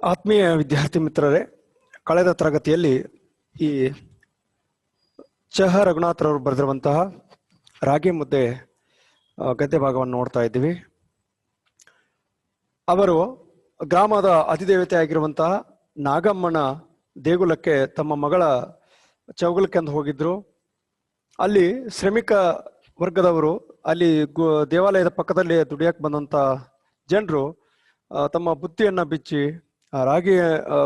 ಆತ್ಮೀಯ ವಿದ್ಯಾರ್ಥಿ ಮಿತ್ರರೇ, ಕಳೆದ ತರಗತಿಯಲ್ಲಿ ಈ ಚಹ ರಘುನಾಥರವರು ಬರೆದಿರುವಂತಹ ರಾಗಿ ಮುದ್ದೆ ಗದ್ಯ ಭಾಗವನ್ನು ನೋಡ್ತಾ ಇದ್ದೀವಿ. ಅವರು ಗ್ರಾಮದ ಅಧಿದೇವತೆ ಆಗಿರುವಂತಹ ನಾಗಮ್ಮನ ದೇಗುಲಕ್ಕೆ ತಮ್ಮ ಮಗಳ ಚೌಗುಲಕ್ಕೆ ಅಂತ ಹೋಗಿದ್ರು. ಅಲ್ಲಿ ಶ್ರಮಿಕ ವರ್ಗದವರು, ಅಲ್ಲಿ ದೇವಾಲಯದ ಪಕ್ಕದಲ್ಲಿ ದುಡಿಯಕ್ಕೆ ಬಂದಂತ ಜನರು ತಮ್ಮ ಬುತ್ತಿಯನ್ನ ಬಿಚ್ಚಿ ರಾಗಿ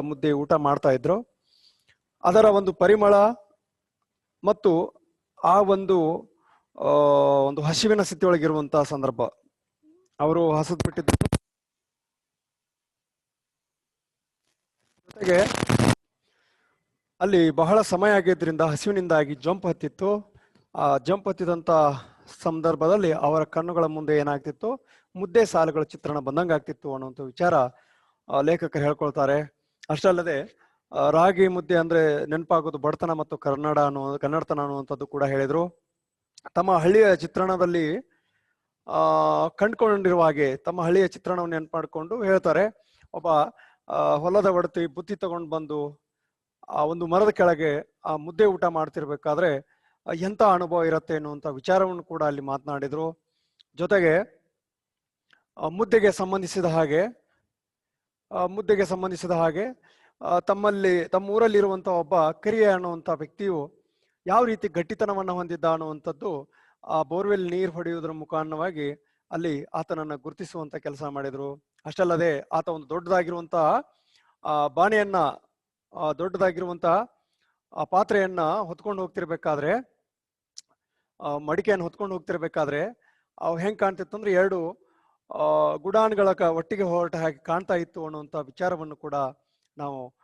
ಮುದ್ದೆ ಊಟ ಮಾಡ್ತಾ ಇದ್ರು. ಅದರ ಒಂದು ಪರಿಮಳ ಮತ್ತು ಆ ಒಂದು ಒಂದು ಹಸಿವಿನ ಸ್ಥಿತಿಯೊಳಗಿರುವಂತಹ ಸಂದರ್ಭ. ಅವರು ಹಸದ್ ಬಿಟ್ಟಿದ್ದು ಜೊತೆಗೆ ಅಲ್ಲಿ ಬಹಳ ಸಮಯ ಆಗಿದ್ದರಿಂದ ಹಸಿವಿನಿಂದಾಗಿ ಜಂಪ್ ಹತ್ತಿತ್ತು. ಆ, ಜಂಪ್ ಹತ್ತಿದಂತ ಸಂದರ್ಭದಲ್ಲಿ ಅವರ ಕಣ್ಣುಗಳ ಮುಂದೆ ಏನಾಗ್ತಿತ್ತು? ಮುದ್ದೆ ಸಾಲುಗಳ ಚಿತ್ರಣ ಬಂದಂಗಾಗ್ತಿತ್ತು ಅನ್ನುವಂಥ ವಿಚಾರ ಲೇಖಕರು ಹೇಳ್ಕೊಳ್ತಾರೆ. ಅಷ್ಟಲ್ಲದೆ ರಾಗಿ ಮುದ್ದೆ ಅಂದ್ರೆ ನೆನಪಾಗೋದು ಬಡತನ ಮತ್ತು ಕನ್ನಡ ಅನ್ನೋ, ಕನ್ನಡತನ ಅನ್ನುವಂಥದ್ದು ಕೂಡ ಹೇಳಿದ್ರು. ತಮ್ಮ ಹಳ್ಳಿಯ ಚಿತ್ರಣದಲ್ಲಿ, ಆ, ಕಂಡ್ಕೊಂಡಿರುವ ಹಾಗೆ ತಮ್ಮ ಹಳ್ಳಿಯ ಚಿತ್ರಣವನ್ನು ನೆನಪು ಮಾಡಿಕೊಂಡು ಹೇಳ್ತಾರೆ. ಒಬ್ಬ ಹೊಲದ ಒಡತಿ ಬುತ್ತಿ ತಗೊಂಡು ಬಂದು, ಆ ಒಂದು ಮರದ ಕೆಳಗೆ ಆ ಮುದ್ದೆ ಊಟ ಮಾಡ್ತಿರ್ಬೇಕಾದ್ರೆ ಎಂಥ ಅನುಭವ ಇರುತ್ತೆ ಅನ್ನುವಂಥ ವಿಚಾರವನ್ನು ಕೂಡ ಅಲ್ಲಿ ಮಾತನಾಡಿದ್ರು. ಜೊತೆಗೆ ಮುದ್ದೆಗೆ ಸಂಬಂಧಿಸಿದ ಹಾಗೆ ಮುದ್ದೆಗೆ ಸಂಬಂಧಿಸಿದ ಹಾಗೆ ತಮ್ಮಲ್ಲಿ ತಮ್ಮ ಊರಲ್ಲಿರುವಂತಹ ಒಬ್ಬ ಕರಿಯ ಅನ್ನುವಂಥ ವ್ಯಕ್ತಿಯು ಯಾವ ರೀತಿ ಗಟ್ಟಿತನವನ್ನು ಹೊಂದಿದ್ದ ಅನ್ನುವಂಥದ್ದು ಆ ಬೋರ್ವೆಲ್ ನೀರು ಹೊಡೆಯುವುದರ ಮುಖಾಂತರವಾಗಿ ಅಲ್ಲಿ ಆತನನ್ನು ಗುರುತಿಸುವಂತ ಕೆಲಸ ಮಾಡಿದ್ರು. ಅಷ್ಟಲ್ಲದೆ ಆತ ಒಂದು ದೊಡ್ಡದಾಗಿರುವಂತಹ ಆ, ಬಾಣೆಯನ್ನ ದೊಡ್ಡದಾಗಿರುವಂತಹ ಆ, ಪಾತ್ರೆಯನ್ನ ಹೊತ್ಕೊಂಡು ಹೋಗ್ತಿರ್ಬೇಕಾದ್ರೆ ಮಡಿಕೆಯನ್ನು ಹೊತ್ಕೊಂಡು ಹೋಗ್ತಿರ್ಬೇಕಾದ್ರೆ ಅವು ಹೆಂಗ್ ಕಾಣ್ತಿತ್ತು ಅಂದ್ರೆ ಎರಡು ಗುಡಾನ್ಗಳ ಒಟ್ಟಿಗೆ ಹೊರಟ ಹಾಗೆ ಕಾಣ್ತಾ ಇತ್ತು ಅನ್ನುವಂಥ ವಿಚಾರವನ್ನು ಕೂಡ ನಾವು,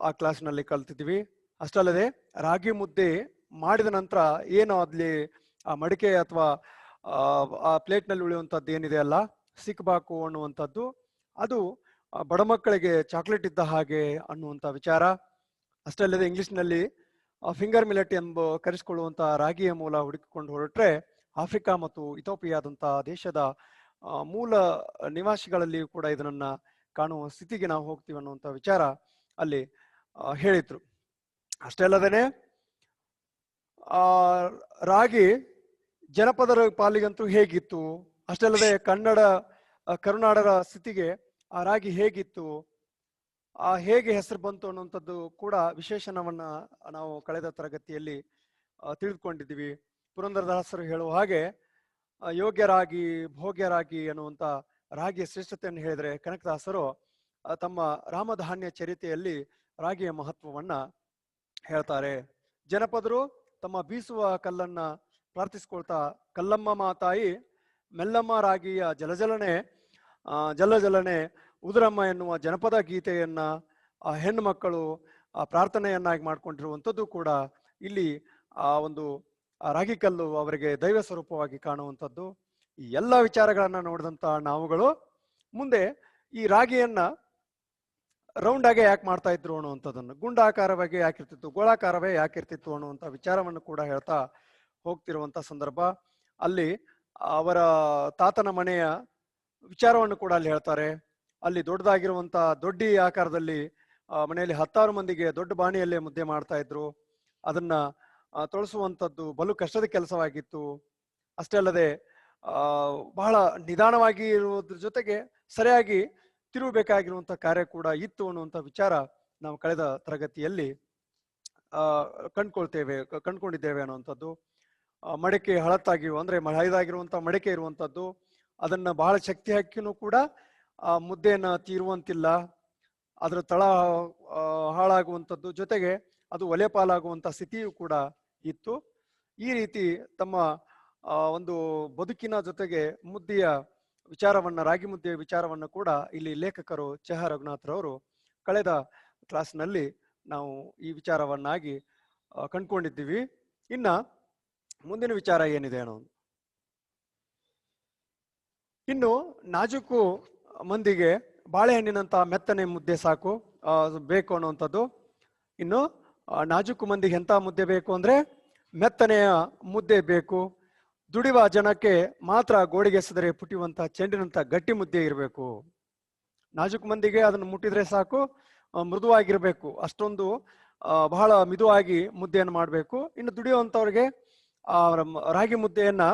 ಆ ಕ್ಲಾಸ್ನಲ್ಲಿ ಕಲ್ತಿದ್ವಿ ಅಷ್ಟಲ್ಲದೆ ರಾಗಿ ಮುದ್ದೆ ಮಾಡಿದ ನಂತರ ಏನು ಅಲ್ಲಿ, ಆ, ಮಡಿಕೆ ಅಥವಾ, ಆ ಪ್ಲೇಟ್ನಲ್ಲಿ ಉಳಿಯುವಂಥದ್ದು ಏನಿದೆ ಅಲ್ಲ, ಸಿಕ್ಬಾಕು ಅನ್ನುವಂಥದ್ದು, ಅದು ಬಡ ಮಕ್ಕಳಿಗೆ ಚಾಕ್ಲೇಟ್ ಇದ್ದ ಹಾಗೆ ಅನ್ನುವಂಥ ವಿಚಾರ. ಅಷ್ಟೇ ಅಲ್ಲದೆ ಇಂಗ್ಲಿಷ್ನಲ್ಲಿ ಫಿಂಗರ್ ಮಿಲೆಟ್ ಎಂಬ ಕರೆಸಿಕೊಳ್ಳುವಂತಹ ರಾಗಿಯ ಮೂಲ ಹುಡುಕಿಕೊಂಡು ಹೊರಟ್ರೆ ಆಫ್ರಿಕಾ ಮತ್ತು ಇಥೋಪಿಯಾದಂತ ದೇಶದ ಮೂಲ ನಿವಾಸಿಗಳಲ್ಲಿಯೂ ಕೂಡ ಇದನ್ನ ಕಾಣುವ ಸ್ಥಿತಿಗೆ ನಾವು ಹೋಗ್ತೀವಿ ಅನ್ನುವಂಥ ವಿಚಾರ ಅಲ್ಲಿ ಹೇಳಿದ್ರು. ಅಷ್ಟೇ ಅಲ್ಲದೇನೆ, ಆ, ರಾಗಿ ಜನಪದರ ಪಾಲಿಗಂತೂ ಹೇಗಿತ್ತು? ಅಷ್ಟೇ ಅಲ್ಲದೆ ಕನ್ನಡ ಕರುನಾಡರ ಸ್ಥಿತಿಗೆ ಆ ರಾಗಿ ಹೇಗಿತ್ತು? ಆ, ಹೇಗೆ ಹೆಸರು ಬಂತು ಅನ್ನುವಂಥದ್ದು ಕೂಡ ವಿಶೇಷಣವನ್ನ ನಾವು ಕಳೆದ ತರಗತಿಯಲ್ಲಿ ತಿಳಿದುಕೊಂಡಿದ್ದೀವಿ. ಪುರಂದರದಾಸರು ಹೇಳುವ ಹಾಗೆ ಯೋಗ್ಯರಾಗಿ ಭೋಗ್ಯರಾಗಿ ಅನ್ನುವಂಥ ರಾಗಿಯ ಶ್ರೇಷ್ಠತೆಯನ್ನು ಹೇಳಿದ್ರೆ ಕನಕದಾಸರು ತಮ್ಮ ರಾಮಧಾನ್ಯ ಚರಿತೆಯಲ್ಲಿ ರಾಗಿಯ ಮಹತ್ವವನ್ನ ಹೇಳ್ತಾರೆ. ಜನಪದರು ತಮ್ಮ ಬೀಸುವ ಕಲ್ಲನ್ನ ಪ್ರಾರ್ಥಿಸ್ಕೊಳ್ತಾ, ಕಲ್ಲಮ್ಮ ಮಾತಾಯಿ, ಮೆಲ್ಲಮ್ಮ ರಾಗಿಯ ಜಲಜಲನೆ ಜಲಜಲನೆ, ಉದುರಮ್ಮ ಎನ್ನುವ ಜನಪದ ಗೀತೆಯನ್ನ, ಆ, ಹೆಣ್ಣು ಮಕ್ಕಳು, ಆ, ಪ್ರಾರ್ಥನೆಯನ್ನಾಗಿ ಮಾಡಿಕೊಂಡಿರುವಂಥದ್ದು ಕೂಡ ಇಲ್ಲಿ ಆ, ಒಂದು ಆ ರಾಗಿ ಕಲ್ಲು ಅವರಿಗೆ ದೈವ ಸ್ವರೂಪವಾಗಿ ಕಾಣುವಂಥದ್ದು. ಈ ಎಲ್ಲ ವಿಚಾರಗಳನ್ನ ನೋಡಿದಂತ ನಾವುಗಳು ಮುಂದೆ ಈ ರಾಗಿಯನ್ನ ರೌಂಡ್ ಆಗಿ ಯಾಕೆ ಮಾಡ್ತಾ ಇದ್ರು ಅನ್ನುವಂಥದ್ದನ್ನು, ಗುಂಡಾಕಾರವಾಗಿ ಯಾಕಿರ್ತಿತ್ತು ಗೋಳಾಕಾರವೇ ಯಾಕಿರ್ತಿತ್ತು ಅನ್ನುವಂಥ ವಿಚಾರವನ್ನು ಕೂಡ ಹೇಳ್ತಾ ಹೋಗ್ತಿರುವಂತ ಸಂದರ್ಭ. ಅಲ್ಲಿ ಅವರ ತಾತನ ಮನೆಯ ವಿಚಾರವನ್ನು ಕೂಡ ಅಲ್ಲಿ ಹೇಳ್ತಾರೆ. ಅಲ್ಲಿ ದೊಡ್ಡದಾಗಿರುವಂತ ದೊಡ್ಡಿ ಆಕಾರದಲ್ಲಿ ಮನೆಯಲ್ಲಿ ಹತ್ತಾರು ಮಂದಿಗೆ ದೊಡ್ಡ ಬಾಣಿಯಲ್ಲೇ ಮುದ್ದೆ ಮಾಡ್ತಾ ಇದ್ರು. ಅದನ್ನ ಆ, ತೊಳಸುವಂತದ್ದು ಬಲು ಕಷ್ಟದ ಕೆಲಸವಾಗಿತ್ತು. ಅಷ್ಟೇ ಅಲ್ಲದೆ ಬಹಳ ನಿಧಾನವಾಗಿ ಇರುವುದ್ರ ಜೊತೆಗೆ ಸರಿಯಾಗಿ ತಿರುಗಬೇಕಾಗಿರುವಂಥ ಕಾರ್ಯ ಕೂಡ ಇತ್ತು ಅನ್ನುವಂಥ ವಿಚಾರ ನಾವು ಕಳೆದ ತರಗತಿಯಲ್ಲಿ ಕಂಡ್ಕೊಳ್ತೇವೆ ಕಂಡ್ಕೊಂಡಿದ್ದೇವೆ ಅನ್ನುವಂಥದ್ದು. ಮಡಕೆ ಹಳತ್ತಾಗಿ ಅಂದ್ರೆ ಮ- ಮಡಕೆ ಇರುವಂತದ್ದು ಅದನ್ನ ಬಹಳ ಶಕ್ತಿ ಹಾಕಿನೂ ಕೂಡ ಆ ಮುದ್ದೆಯನ್ನ ತೀರುವಂತಿಲ್ಲ. ಅದರ ತಳ ಹಾಳಾಗುವಂಥದ್ದು ಜೊತೆಗೆ ಅದು ಒಲೆ ಪಾಲಾಗುವಂತಹ ಸ್ಥಿತಿಯೂ ಕೂಡ ಇತ್ತು. ಈ ರೀತಿ ತಮ್ಮ ಒಂದು ಬದುಕಿನ ಜೊತೆಗೆ ಮುದ್ದೆಯ ವಿಚಾರವನ್ನ, ರಾಗಿ ಮುದ್ದೆಯ ವಿಚಾರವನ್ನ ಕೂಡ ಇಲ್ಲಿ ಲೇಖಕರು ಚಹ ರಘುನಾಥ್ರವರು ಕಳೆದ ಕ್ಲಾಸ್ನಲ್ಲಿ ನಾವು ಈ ವಿಚಾರವನ್ನಾಗಿ ಕಂಡುಕೊಂಡಿದ್ದೀವಿ. ಇನ್ನ ಮುಂದಿನ ವಿಚಾರ ಏನಿದೆ ಅನ್ನೋ ಇನ್ನು ನಾಜುಕು ಮಂದಿಗೆ ಬಾಳೆಹಣ್ಣಿನಂತ ಮೆತ್ತನೆ ಮುದ್ದೆ ಸಾಕು ಬೇಕು ಅನ್ನುವಂಥದ್ದು. ಇನ್ನು ನಾಜೂಕು ಮಂದಿಗೆ ಎಂಥ ಮುದ್ದೆ ಬೇಕು ಅಂದ್ರೆ ಮೆತ್ತನೆಯ ಮುದ್ದೆ ಬೇಕು. ದುಡಿವ ಜನಕ್ಕೆ ಮಾತ್ರ ಗೋಡೆಗೆ ಎಸೆದರೆ ಪುಟಿಯುವಂತ ಚೆಂಡಿನಂತ ಗಟ್ಟಿ ಮುದ್ದೆ ಇರಬೇಕು. ನಾಜುಕ್ ಮಂದಿಗೆ ಅದನ್ನು ಮುಟ್ಟಿದ್ರೆ ಸಾಕು ಮೃದುವಾಗಿರಬೇಕು. ಅಷ್ಟೊಂದು ಬಹಳ ಮಿದುವಾಗಿ ಮುದ್ದೆಯನ್ನು ಮಾಡಬೇಕು. ಇನ್ನು ದುಡಿಯುವಂಥವ್ರಿಗೆ ಆ ರಾಗಿ ಮುದ್ದೆಯನ್ನ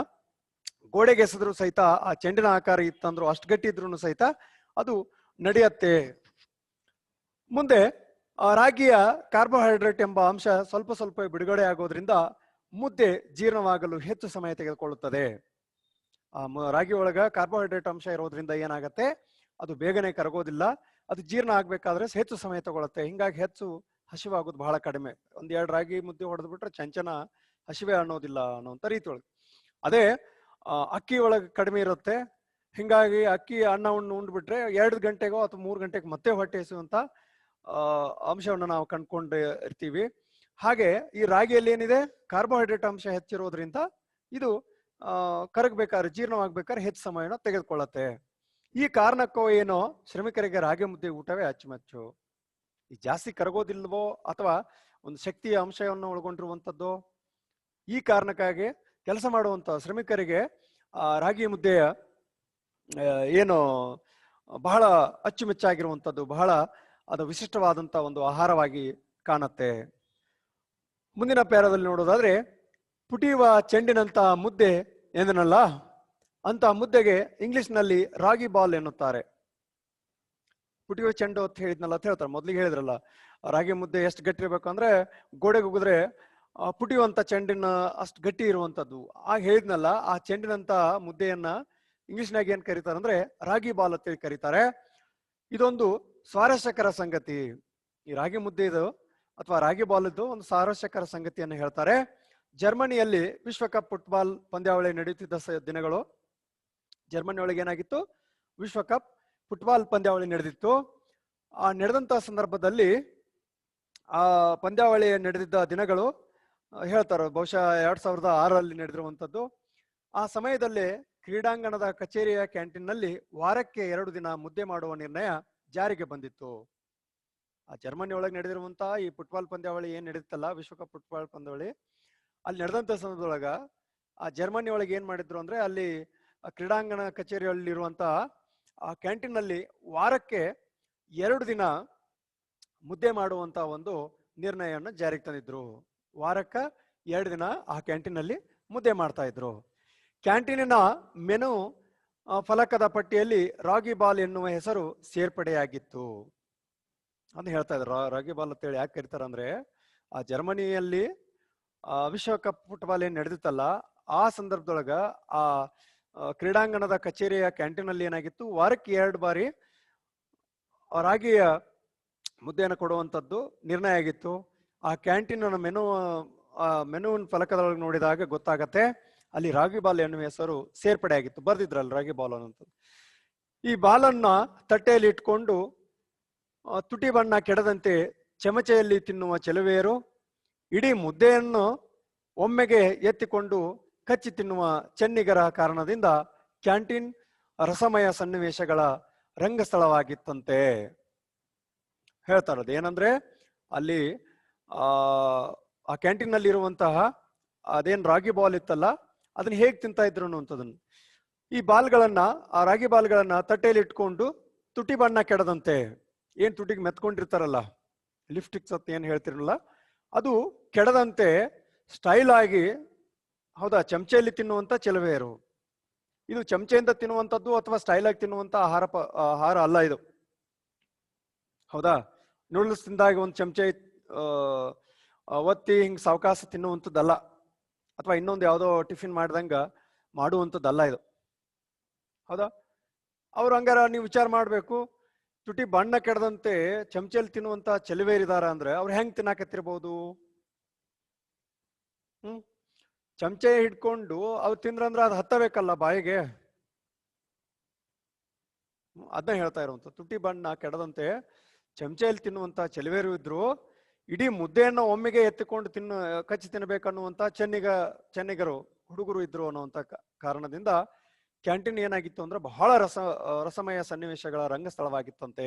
ಗೋಡೆಗೆ ಎಸೆದ್ರು ಸಹಿತ, ಆ ಚೆಂಡಿನ ಆಕಾರ ಇತ್ತಂದ್ರು, ಅಷ್ಟು ಗಟ್ಟಿ ಇದ್ರು ಸಹಿತ ಅದು ನಡೆಯತ್ತೆ. ಮುಂದೆ ರಾಗಿಯ ಕಾರ್ಬೋಹೈಡ್ರೇಟ್ ಎಂಬ ಅಂಶ ಸ್ವಲ್ಪ ಸ್ವಲ್ಪ ಬಿಡುಗಡೆ ಆಗೋದ್ರಿಂದ ಮುದ್ದೆ ಜೀರ್ಣವಾಗಲು ಹೆಚ್ಚು ಸಮಯ ತೆಗೆದುಕೊಳ್ಳುತ್ತದೆ. ಆ ರಾಗಿ ಒಳಗ ಕಾರ್ಬೋಹೈಡ್ರೇಟ್ ಅಂಶ ಇರೋದ್ರಿಂದ ಏನಾಗುತ್ತೆ? ಅದು ಬೇಗನೆ ಕರಗೋದಿಲ್ಲ. ಅದು ಜೀರ್ಣ ಆಗ್ಬೇಕಾದ್ರೆ ಹೆಚ್ಚು ಸಮಯ ತಗೊಳುತ್ತೆ. ಹಿಂಗಾಗಿ ಹೆಚ್ಚು ಹಸಿವಾಗೋದು ಬಹಳ ಕಡಿಮೆ. ಒಂದೆರಡು ರಾಗಿ ಮುದ್ದೆ ಹೊಡೆದು ಬಿಟ್ರೆ ಚಂಚನ ಹಸಿವೆ ಅನ್ನೋದಿಲ್ಲ ಅನ್ನೋಂಥ ರೀತಿ ಒಳಗೆ ಅದೇ ಅಕ್ಕಿ ಒಳಗೆ ಕಡಿಮೆ ಇರುತ್ತೆ. ಹಿಂಗಾಗಿ ಅಕ್ಕಿ ಅನ್ನವನ್ನು ಉಂಡ್ಬಿಟ್ರೆ ಎರಡು ಗಂಟೆಗೋ ಅಥವಾ ಮೂರು ಗಂಟೆಗೆ ಮತ್ತೆ ಹೊಟ್ಟೆ ಎಸೆಯುವಂತ ಆ, ಅಂಶವನ್ನು ನಾವು ಕಂಡ್ಕೊಂಡು ಇರ್ತೀವಿ. ಹಾಗೆ ಈ ರಾಗಿಯಲ್ಲಿ ಏನಿದೆ? ಕಾರ್ಬೋಹೈಡ್ರೇಟ್ ಅಂಶ ಹೆಚ್ಚಿರೋದ್ರಿಂದ ಇದು ಕರಗಬೇಕಾದ್ರೆ, ಜೀರ್ಣವಾಗಬೇಕಾದ್ರೆ ಹೆಚ್ಚು ಸಮಯನ ತೆಗೆದುಕೊಳ್ಳುತ್ತೆ. ಈ ಕಾರಣಕ್ಕೋ ಏನೋ ಶ್ರಮಿಕರಿಗೆ ರಾಗಿ ಮುದ್ದೆ ಊಟವೇ ಅಚ್ಚುಮೆಚ್ಚು. ಈ ಜಾಸ್ತಿ ಕರಗೋದಿಲ್ವೋ ಅಥವಾ ಒಂದು ಶಕ್ತಿಯ ಅಂಶವನ್ನು ಒಳಗೊಂಡಿರುವಂಥದ್ದು? ಈ ಕಾರಣಕ್ಕಾಗಿ ಕೆಲಸ ಮಾಡುವಂತ ಶ್ರಮಿಕರಿಗೆ ರಾಗಿ ಮುದ್ದೆಯ ಏನು ಬಹಳ ಅಚ್ಚುಮೆಚ್ಚಾಗಿರುವಂಥದ್ದು, ಬಹಳ ಅದು ವಿಶಿಷ್ಟವಾದಂಥ ಒಂದು ಆಹಾರವಾಗಿ ಕಾಣುತ್ತೆ. ಮುಂದಿನ ಪ್ಯಾರದಲ್ಲಿ ನೋಡೋದಾದ್ರೆ ಪುಟಿಯುವ ಚೆಂಡಿನಂತಹ ಮುದ್ದೆ ಎಂದನಲ್ಲ ಅಂತ ಮುದ್ದೆಗೆ ಇಂಗ್ಲಿಷ್ನಲ್ಲಿ ರಾಗಿ ಬಾಲ್ ಎನ್ನುತ್ತಾರೆ. ಪುಟಿಯುವ ಚೆಂಡು ಅಂತ ಹೇಳಿದ್ನಲ್ಲ ಅಂತ ಹೇಳ್ತಾರೆ. ಮೊದ್ಲಿಗೆ ಹೇಳಿದ್ರಲ್ಲ, ರಾಗಿ ಮುದ್ದೆ ಎಷ್ಟು ಗಟ್ಟಿ ಇರಬೇಕು ಅಂದ್ರೆ ಗೋಡೆಗೆ ಉಗಿದ್ರೆ ಪುಟಿಯುವಂತ ಚೆಂಡಿನ ಅಷ್ಟು ಗಟ್ಟಿ ಇರುವಂತದ್ದು. ಆಗ ಹೇಳಿದ್ನಲ್ಲ, ಆ ಚೆಂಡಿನಂತ ಮುದ್ದೆಯನ್ನ ಇಂಗ್ಲಿಷ್ನಾಗ ಏನ್ ಕರೀತಾರೆ ಅಂದ್ರೆ ರಾಗಿ ಬಾಲ್ ಅಂತೇಳಿ ಕರೀತಾರೆ. ಇದೊಂದು ಸ್ವಾರಸ್ಯಕರ ಸಂಗತಿ. ಈ ರಾಗಿ ಮುದ್ದೆ ಇದು ಅಥವಾ ರಾಗಿ ಬಾಲ್ ಒಂದು ಸ್ವಾರಸ್ಯಕರ ಸಂಗತಿಯನ್ನು ಹೇಳ್ತಾರೆ. ಜರ್ಮನಿಯಲ್ಲಿ ವಿಶ್ವಕಪ್ ಫುಟ್ಬಾಲ್ ಪಂದ್ಯಾವಳಿ ನಡೆಯುತ್ತಿದ್ದ ದಿನಗಳು. ಜರ್ಮನಿ ಒಳಗೆ ಏನಾಗಿತ್ತು? ವಿಶ್ವಕಪ್ ಫುಟ್ಬಾಲ್ ಪಂದ್ಯಾವಳಿ ನಡೆದಿತ್ತು. ಆ ನಡೆದಂತ ಸಂದರ್ಭದಲ್ಲಿ ಆ ಪಂದ್ಯಾವಳಿ ನಡೆದಿದ್ದ ದಿನಗಳು ಹೇಳ್ತಾರೆ. ಬಹುಶಃ ಎರಡ್ ಸಾವಿರದ ಆರಲ್ಲಿ ನಡೆದಿರುವಂಥದ್ದು. ಆ ಸಮಯದಲ್ಲಿ ಕ್ರೀಡಾಂಗಣದ ಕಚೇರಿಯ ಕ್ಯಾಂಟೀನ್ನಲ್ಲಿ ವಾರಕ್ಕೆ ಎರಡು ದಿನ ಮುದ್ದೆ ಮಾಡುವ ನಿರ್ಣಯ ಜಾರಿಗೆ ಬಂದಿತ್ತು. ಆ ಜರ್ಮನಿ ಒಳಗೆ ನಡೆದಿರುವಂತ ಈ ಫುಟ್ಬಾಲ್ ಪಂದ್ಯಾವಳಿ ಏನ್ ನಡೀತಲ್ಲ, ವಿಶ್ವಕಪ್ ಫುಟ್ಬಾಲ್ ಪಂದ್ಯಾವಳಿ, ಅಲ್ಲಿ ನಡೆದಂತ ಸಂದರ್ಭದೊಳಗ ಆ ಜರ್ಮನಿ ಒಳಗೆ ಏನ್ ಮಾಡಿದ್ರು ಅಂದ್ರೆ ಅಲ್ಲಿ ಕ್ರೀಡಾಂಗಣ ಕಚೇರಿಯಲ್ಲಿರುವಂತ ಆ ಕ್ಯಾಂಟೀನ್ ಅಲ್ಲಿ ವಾರಕ್ಕೆ ಎರಡು ದಿನ ಮುದ್ದೆ ಮಾಡುವಂತ ಒಂದು ನಿರ್ಣಯವನ್ನು ಜಾರಿಗೆ ತಂದಿದ್ರು. ವಾರಕ್ಕ ಎರಡು ದಿನ ಆ ಕ್ಯಾಂಟೀನ್ ಅಲ್ಲಿ ಮುದ್ದೆ ಮಾಡ್ತಾ ಇದ್ರು. ಕ್ಯಾಂಟೀನಿನ ಮೆನು ಫಲಕದ ಪಟ್ಟಿಯಲ್ಲಿ ರಾಗಿ ಬಾಲ್ ಎನ್ನುವ ಹೆಸರು ಸೇರ್ಪಡೆಯಾಗಿತ್ತು. ಅಂತ ಹೇಳ್ತಾ ಇದ್ರು ರಾಗಿಬಾಲ್ ರಾಗಿ ಬಾಲ್ ಅಂತೇಳಿ ಯಾಕೆ ಕರೀತಾರ ಅಂದ್ರೆ, ಆ ಜರ್ಮನಿಯಲ್ಲಿ ವಿಶ್ವಕಪ್ ಫುಟ್ಬಾಲ್ ಏನ್ ನಡೆದಿತ್ತಲ್ಲ, ಆ ಸಂದರ್ಭದೊಳಗ ಆ ಕ್ರೀಡಾಂಗಣದ ಕಚೇರಿಯ ಕ್ಯಾಂಟೀನ್ ಅಲ್ಲಿ ಏನಾಗಿತ್ತು, ವಾರಕ್ಕೆ ಎರಡು ಬಾರಿ ರಾಗಿಯ ಮುದ್ದೆಯನ್ನು ಕೊಡುವಂತದ್ದು ನಿರ್ಣಯ ಆಗಿತ್ತು. ಆ ಕ್ಯಾಂಟೀನ್ ಮೆನು ಮೆನುವಿನ ಫಲಕದೊಳಗೆ ನೋಡಿದಾಗ ಗೊತ್ತಾಗತ್ತೆ ಅಲ್ಲಿ ರಾಗಿ ಬಾಲ್ ಎನ್ನುವ ಹೆಸರು ಸೇರ್ಪಡೆ ಆಗಿತ್ತು. ಬರ್ದಿದ್ರಲ್ಲ ರಾಗಿ ಬಾಲ್ ಅನ್ನೋದು ಈ ಬಾಲನ್ನ ತಟ್ಟೆಯಲ್ಲಿ ಇಟ್ಕೊಂಡು ತುಟಿ ಬಣ್ಣ ಕೆಡದಂತೆ ಚಮಚೆಯಲ್ಲಿ ತಿನ್ನುವ ಚೆಲುವೆಯರು ಇಡೀ ಮುದ್ದೆಯನ್ನು ಒಮ್ಮೆಗೆ ಎತ್ತಿಕೊಂಡು ಕಚ್ಚಿ ತಿನ್ನುವ ಚೆನ್ನಿಗರ ಕಾರಣದಿಂದ ಕ್ಯಾಂಟೀನ್ ರಸಮಯ ಸನ್ನಿವೇಶಗಳ ರಂಗಸ್ಥಳವಾಗಿತ್ತಂತೆ. ಹೇಳ್ತಾರದು ಏನಂದ್ರೆ, ಅಲ್ಲಿ, ಆ ಕ್ಯಾಂಟೀನ್ನಲ್ಲಿ ಇರುವಂತಹ ಅದೇನ್ ರಾಗಿ ಬಾಲ್ ಇತ್ತಲ್ಲ ಅದನ್ನ ಹೇಗೆ ತಿಂತಾ ಇದ್ರು ಅನ್ನುವಂಥದ್ದನ್ನು. ಈ ಬಾಲ್ಗಳನ್ನ, ಆ ರಾಗಿ ಬಾಲ್ಗಳನ್ನ ತಟ್ಟೆಯಲ್ಲಿ ಇಟ್ಕೊಂಡು ತುಟಿ ಬಣ್ಣ ಕೆಡದಂತೆ, ಏನ್ ತುಟಿಗೆ ಮೆತ್ಕೊಂಡಿರ್ತಾರಲ್ಲ ಲಿಫ್ಟಿಕ್ಸ್ ಅಂತ ಏನ್ ಹೇಳ್ತಿರಲ್ಲ, ಅದು ಕೆಡದಂತೆ ಸ್ಟೈಲ್ ಆಗಿ, ಹೌದಾ, ಚಮಚೆಯಲ್ಲಿ ತಿನ್ನುವಂತ ಚೆಲುವೆಯರು ಇದು. ಚಮಚೆಯಿಂದ ತಿನ್ನುವಂಥದ್ದು ಅಥವಾ ಸ್ಟೈಲ್ ಆಗಿ ತಿನ್ನುವಂತ ಆಹಾರ ಆಹಾರ ಅಲ್ಲ ಇದು. ಹೌದಾ ನೂಡಲ್ಸ್ ತಿಂದಾಗ ಒಂದು ಚಮಚೆ ಅವತ್ತಿ ಹಿಂಗ್ ಸಾವಕಾಶ ತಿನ್ನುವಂಥದ್ದಲ್ಲ. ಅಥವಾ ಇನ್ನೊಂದು ಯಾವುದೋ ಟಿಫಿನ್ ಮಾಡ್ದಂಗ ಮಾಡುವಂಥದ್ದಲ್ಲ ಇದು. ಹೌದಾ? ಅವ್ರು ಹಂಗಾರ ನೀವು ವಿಚಾರ ಮಾಡಬೇಕು, ತುಟಿ ಬಣ್ಣ ಕೆಡದಂತೆ ಚಮಚೆಯಲ್ಲಿ ತಿನ್ನುವಂತ ಚೆಲುವೇರಿದಾರ ಅಂದ್ರೆ ಅವ್ರು ಹೆಂಗ್ ತಿನ್ನಾಕತ್ತಿರ್ಬೋದು? ಹ್ಮ್? ಚಮಚೆ ಹಿಡ್ಕೊಂಡು ಅವ್ರು ತಿಂದ್ರಂದ್ರೆ ಅದು ಹತ್ತಬೇಕಲ್ಲ ಬಾಯಿಗೆ? ಅದನ್ನ ಹೇಳ್ತಾ ಇರುವಂತ ತುಟಿ ಬಣ್ಣ ಕೆಡದಂತೆ ಚಮಚೆಯಲ್ಲಿ ತಿನ್ನುವಂತ ಚೆಲುವೇರು ಇದ್ರು ಇಡೀ ಮುದ್ದೆಯನ್ನು ಒಮ್ಮೆಗೆ ಎತ್ತಿಕೊಂಡು ತಿನ್ನು, ಕಚ್ಚಿ ತಿನ್ನಬೇಕನ್ನುವಂತ ಚೆನ್ನಿಗ, ಚೆನ್ನಿಗರು, ಹುಡುಗರು ಇದ್ರು ಅನ್ನುವಂತ ಕಾರಣದಿಂದ ಕ್ಯಾಂಟೀನ್ ಏನಾಗಿತ್ತು ಅಂದ್ರೆ ಬಹಳ ರಸ, ರಸಮಯ ಸನ್ನಿವೇಶಗಳ ರಂಗಸ್ಥಳವಾಗಿತ್ತಂತೆ.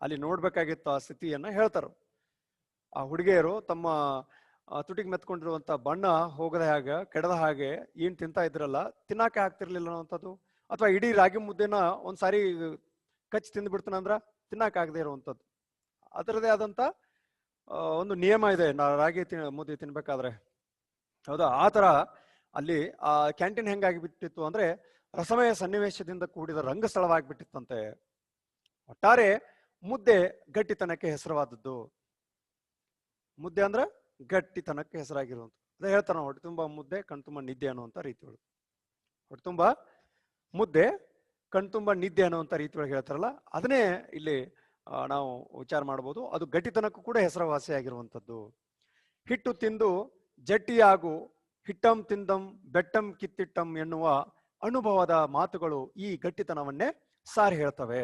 ಅಲ್ಲಿ ನೋಡ್ಬೇಕಾಗಿತ್ತು ಆ ಸ್ಥಿತಿಯನ್ನ ಹೇಳ್ತಾರೆ. ಆ ಹುಡುಗಿಯರು ತಮ್ಮ ತುಟಿಗೆ ಮೆತ್ಕೊಂಡಿರುವಂತ ಬಣ್ಣ ಹೋಗದ ಹಾಗೆ, ಕೆಡದ ಹಾಗೆ, ಏನ್ ತಿಂತಾ ಇದ್ರಲ್ಲ, ತಿನ್ನಾಕೆ ಆಗ್ತಿರ್ಲಿಲ್ಲ ಅನ್ನೋಂಥದ್ದು ಅಥವಾ ಇಡೀ ರಾಗಿ ಮುದ್ದೆನ ಒಂದ್ಸಾರಿ ಕಚ್ಚಿ ತಿಂದ್ಬಿಡ್ತಾನಂದ್ರ ಬಿಡ್ತಾನಂದ್ರ ಆಗದೆ ಇರುವಂಥದ್ದು. ಅದರದೇ ಆದಂತ ಒಂದು ನಿಯಮ ಇದೆ. ರಾಗಿ ತಿನ್, ಮುದ್ದೆ ತಿನ್ಬೇಕಾದ್ರೆ. ಹೌದಾ? ಆ ತರ ಅಲ್ಲಿ, ಆ ಕ್ಯಾಂಟೀನ್ ಹೆಂಗಾಗಿ ಬಿಟ್ಟಿತ್ತು ಅಂದ್ರೆ, ರಸಮಯ ಸನ್ನಿವೇಶದಿಂದ ಕೂಡಿದ ರಂಗಸ್ಥಳವಾಗಿಬಿಟ್ಟಿತ್ತಂತೆ. ಒಟ್ಟಾರೆ ಮುದ್ದೆ ಗಟ್ಟಿತನಕ್ಕೆ ಹೆಸರವಾದದ್ದು. ಮುದ್ದೆ ಅಂದ್ರೆ ಗಟ್ಟಿತನಕ್ಕೆ ಹೆಸರಾಗಿರುವಂತ ಅದೇ ಹೇಳ್ತಾರ ಹೊಟ್ಟೆ ತುಂಬಾ ಮುದ್ದೆ ಕಣ್ತುಂಬ ನಿದ್ದೆ ಅನ್ನುವಂತ ರೀತಿ ಒಳಗೆ ಹೊಟ್ಟೆ ತುಂಬಾ ಮುದ್ದೆ ಕಣ್ತುಂಬ ನಿದ್ದೆ ಅನ್ನುವಂತ ರೀತಿ ಒಳಗೆ ಹೇಳ್ತಾರಲ್ಲ, ಅದನ್ನೇ ಇಲ್ಲಿ ನಾವು ವಿಚಾರ ಮಾಡಬಹುದು ಅದು ಗಟ್ಟಿತನಕ್ಕೂ ಕೂಡ ಹೆಸರುವಾಸಿಯಾಗಿರುವಂಥದ್ದು ಹಿಟ್ಟು ತಿಂದು ಜಟ್ಟಿಯಾಗು ಹಿಟ್ಟಂ ತಿಂದಂ ಬೆಟ್ಟಂ ಕಿತ್ತಿಟ್ಟಂ ಎನ್ನುವ ಅನುಭವದ ಮಾತುಗಳು ಈ ಗಟ್ಟಿತನವನ್ನೇ ಸಾರಿ ಹೇಳ್ತವೆ.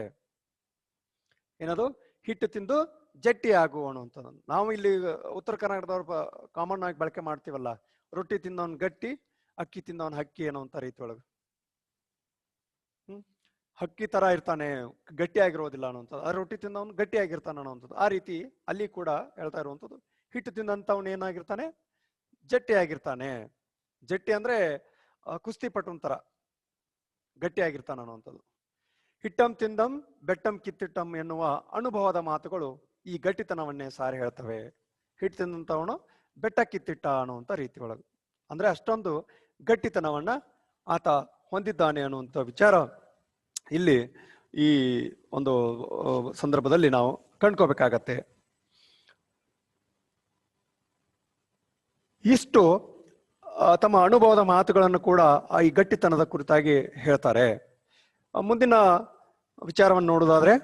ಏನದು? ಹಿಟ್ಟು ತಿಂದು ಜಟ್ಟಿ ಆಗು ಅನ್ನುವಂಥದ್ದು. ನಾವು ಇಲ್ಲಿ ಉತ್ತರ ಕರ್ನಾಟಕದವ್ರು ಕಾಮನ್ ಆಗಿ ಬಳಕೆ ಮಾಡ್ತೀವಲ್ಲ, ರೊಟ್ಟಿ ತಿಂದವನ್ ಗಟ್ಟಿ, ಅಕ್ಕಿ ತಿಂದವನ್ ಹಕ್ಕಿ ಅನ್ನುವಂಥ ರೀತಿ ಒಳಗೆ ಹಕ್ಕಿ ತರ ಇರ್ತಾನೆ ಗಟ್ಟಿ ಆಗಿರೋದಿಲ್ಲ ಅನ್ನುವಂಥದ್ದು. ಆ ರೊಟ್ಟಿ ತಿಂದವನು ಗಟ್ಟಿ ಅನ್ನೋಂಥದ್ದು ಆ ರೀತಿ ಅಲ್ಲಿ ಕೂಡ ಹೇಳ್ತಾ ಇರುವಂಥದ್ದು. ಹಿಟ್ಟು ತಿಂದಂಥವ್ನು ಏನಾಗಿರ್ತಾನೆ? ಜಟ್ಟಿ ಆಗಿರ್ತಾನೆ ಜಟ್ಟಿ ಅಂದ್ರೆ ಕುಸ್ತಿ ಪಟುನ್ ತರ ಗಟ್ಟಿ ಆಗಿರ್ತಾನೆ ಅನ್ನುವಂಥದ್ದು. ಹಿಟ್ಟಂ ತಿಂದಂ, ಬೆಟ್ಟಂ ಕಿತ್ತಿಟ್ಟಂ ಎನ್ನುವ ಅನುಭವದ ಮಾತುಗಳು ಈ ಗಟ್ಟಿತನವನ್ನೇ ಸಾರಿ ಹೇಳ್ತವೆ. ಹಿಟ್ಟು ತಿಂದಂತವನು ಬೆಟ್ಟ ಕಿತ್ತಿಟ್ಟ ಅನ್ನುವಂಥ ರೀತಿ ಒಳಗೆ ಅಂದ್ರೆ ಅಷ್ಟೊಂದು ಗಟ್ಟಿತನವನ್ನ ಆತ ಹೊಂದಿದ್ದಾನೆ ಅನ್ನುವಂಥ ವಿಚಾರ ಇಲ್ಲಿ ಈ ಒಂದು ಸಂದರ್ಭದಲ್ಲಿ ನಾವು ಕಂಡ್ಕೋಬೇಕಾಗತ್ತೆ. ಇಷ್ಟು ತಮ್ಮ ಅನುಭವದ ಮಾತುಗಳನ್ನು ಕೂಡ ಈ ಗಟ್ಟಿತನದ ಕುರಿತಾಗಿ ಹೇಳ್ತಾರೆ. ಮುಂದಿನ ವಿಚಾರವನ್ನು ನೋಡೋದಾದ್ರೆ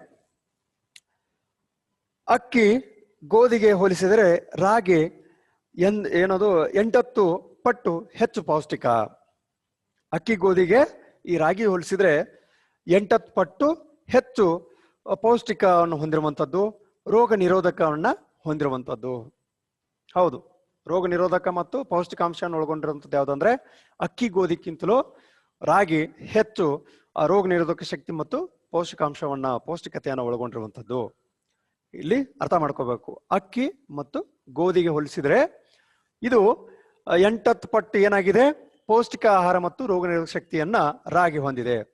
ಅಕ್ಕಿ ಗೋಧಿಗೆ ಹೋಲಿಸಿದರೆ ರಾಗಿ ಎನ್, ಏನದು, ಎಂಟತ್ತು ಪಟ್ಟು ಹೆಚ್ಚು ಪೌಷ್ಟಿಕ. ಅಕ್ಕಿ ಗೋಧಿಗೆ ಈ ರಾಗಿ ಹೋಲಿಸಿದ್ರೆ ಎಂಟತ್ತು ಪಟ್ಟು ಹೆಚ್ಚು ಪೌಷ್ಟಿಕವನ್ನು ಹೊಂದಿರುವಂಥದ್ದು, ರೋಗ ನಿರೋಧಕವನ್ನು ಹೊಂದಿರುವಂಥದ್ದು. ಹೌದು, ರೋಗ ನಿರೋಧಕ ಮತ್ತು ಪೌಷ್ಟಿಕಾಂಶವನ್ನು ಒಳಗೊಂಡಿರುವಂಥದ್ದು ಯಾವುದಂದ್ರೆ, ಅಕ್ಕಿ ಗೋಧಿಕ್ಕಿಂತಲೂ ರಾಗಿ ಹೆಚ್ಚು, ಆ ರೋಗ ನಿರೋಧಕ ಶಕ್ತಿ ಮತ್ತು ಪೌಷ್ಟಿಕಾಂಶವನ್ನ, ಪೌಷ್ಟಿಕತೆಯನ್ನು ಒಳಗೊಂಡಿರುವಂಥದ್ದು. ಇಲ್ಲಿ ಅರ್ಥ ಮಾಡ್ಕೋಬೇಕು. ಅಕ್ಕಿ ಮತ್ತು ಗೋಧಿಗೆ ಹೋಲಿಸಿದರೆ, ಇದು, ಎಂಟತ್ತು ಪಟ್ಟು ಏನಾಗಿದೆ? ಪೌಷ್ಟಿಕ ಆಹಾರ ಮತ್ತು ರೋಗ ನಿರೋಧಕ ಶಕ್ತಿಯನ್ನ ರಾಗಿ ಹೊಂದಿದೆ.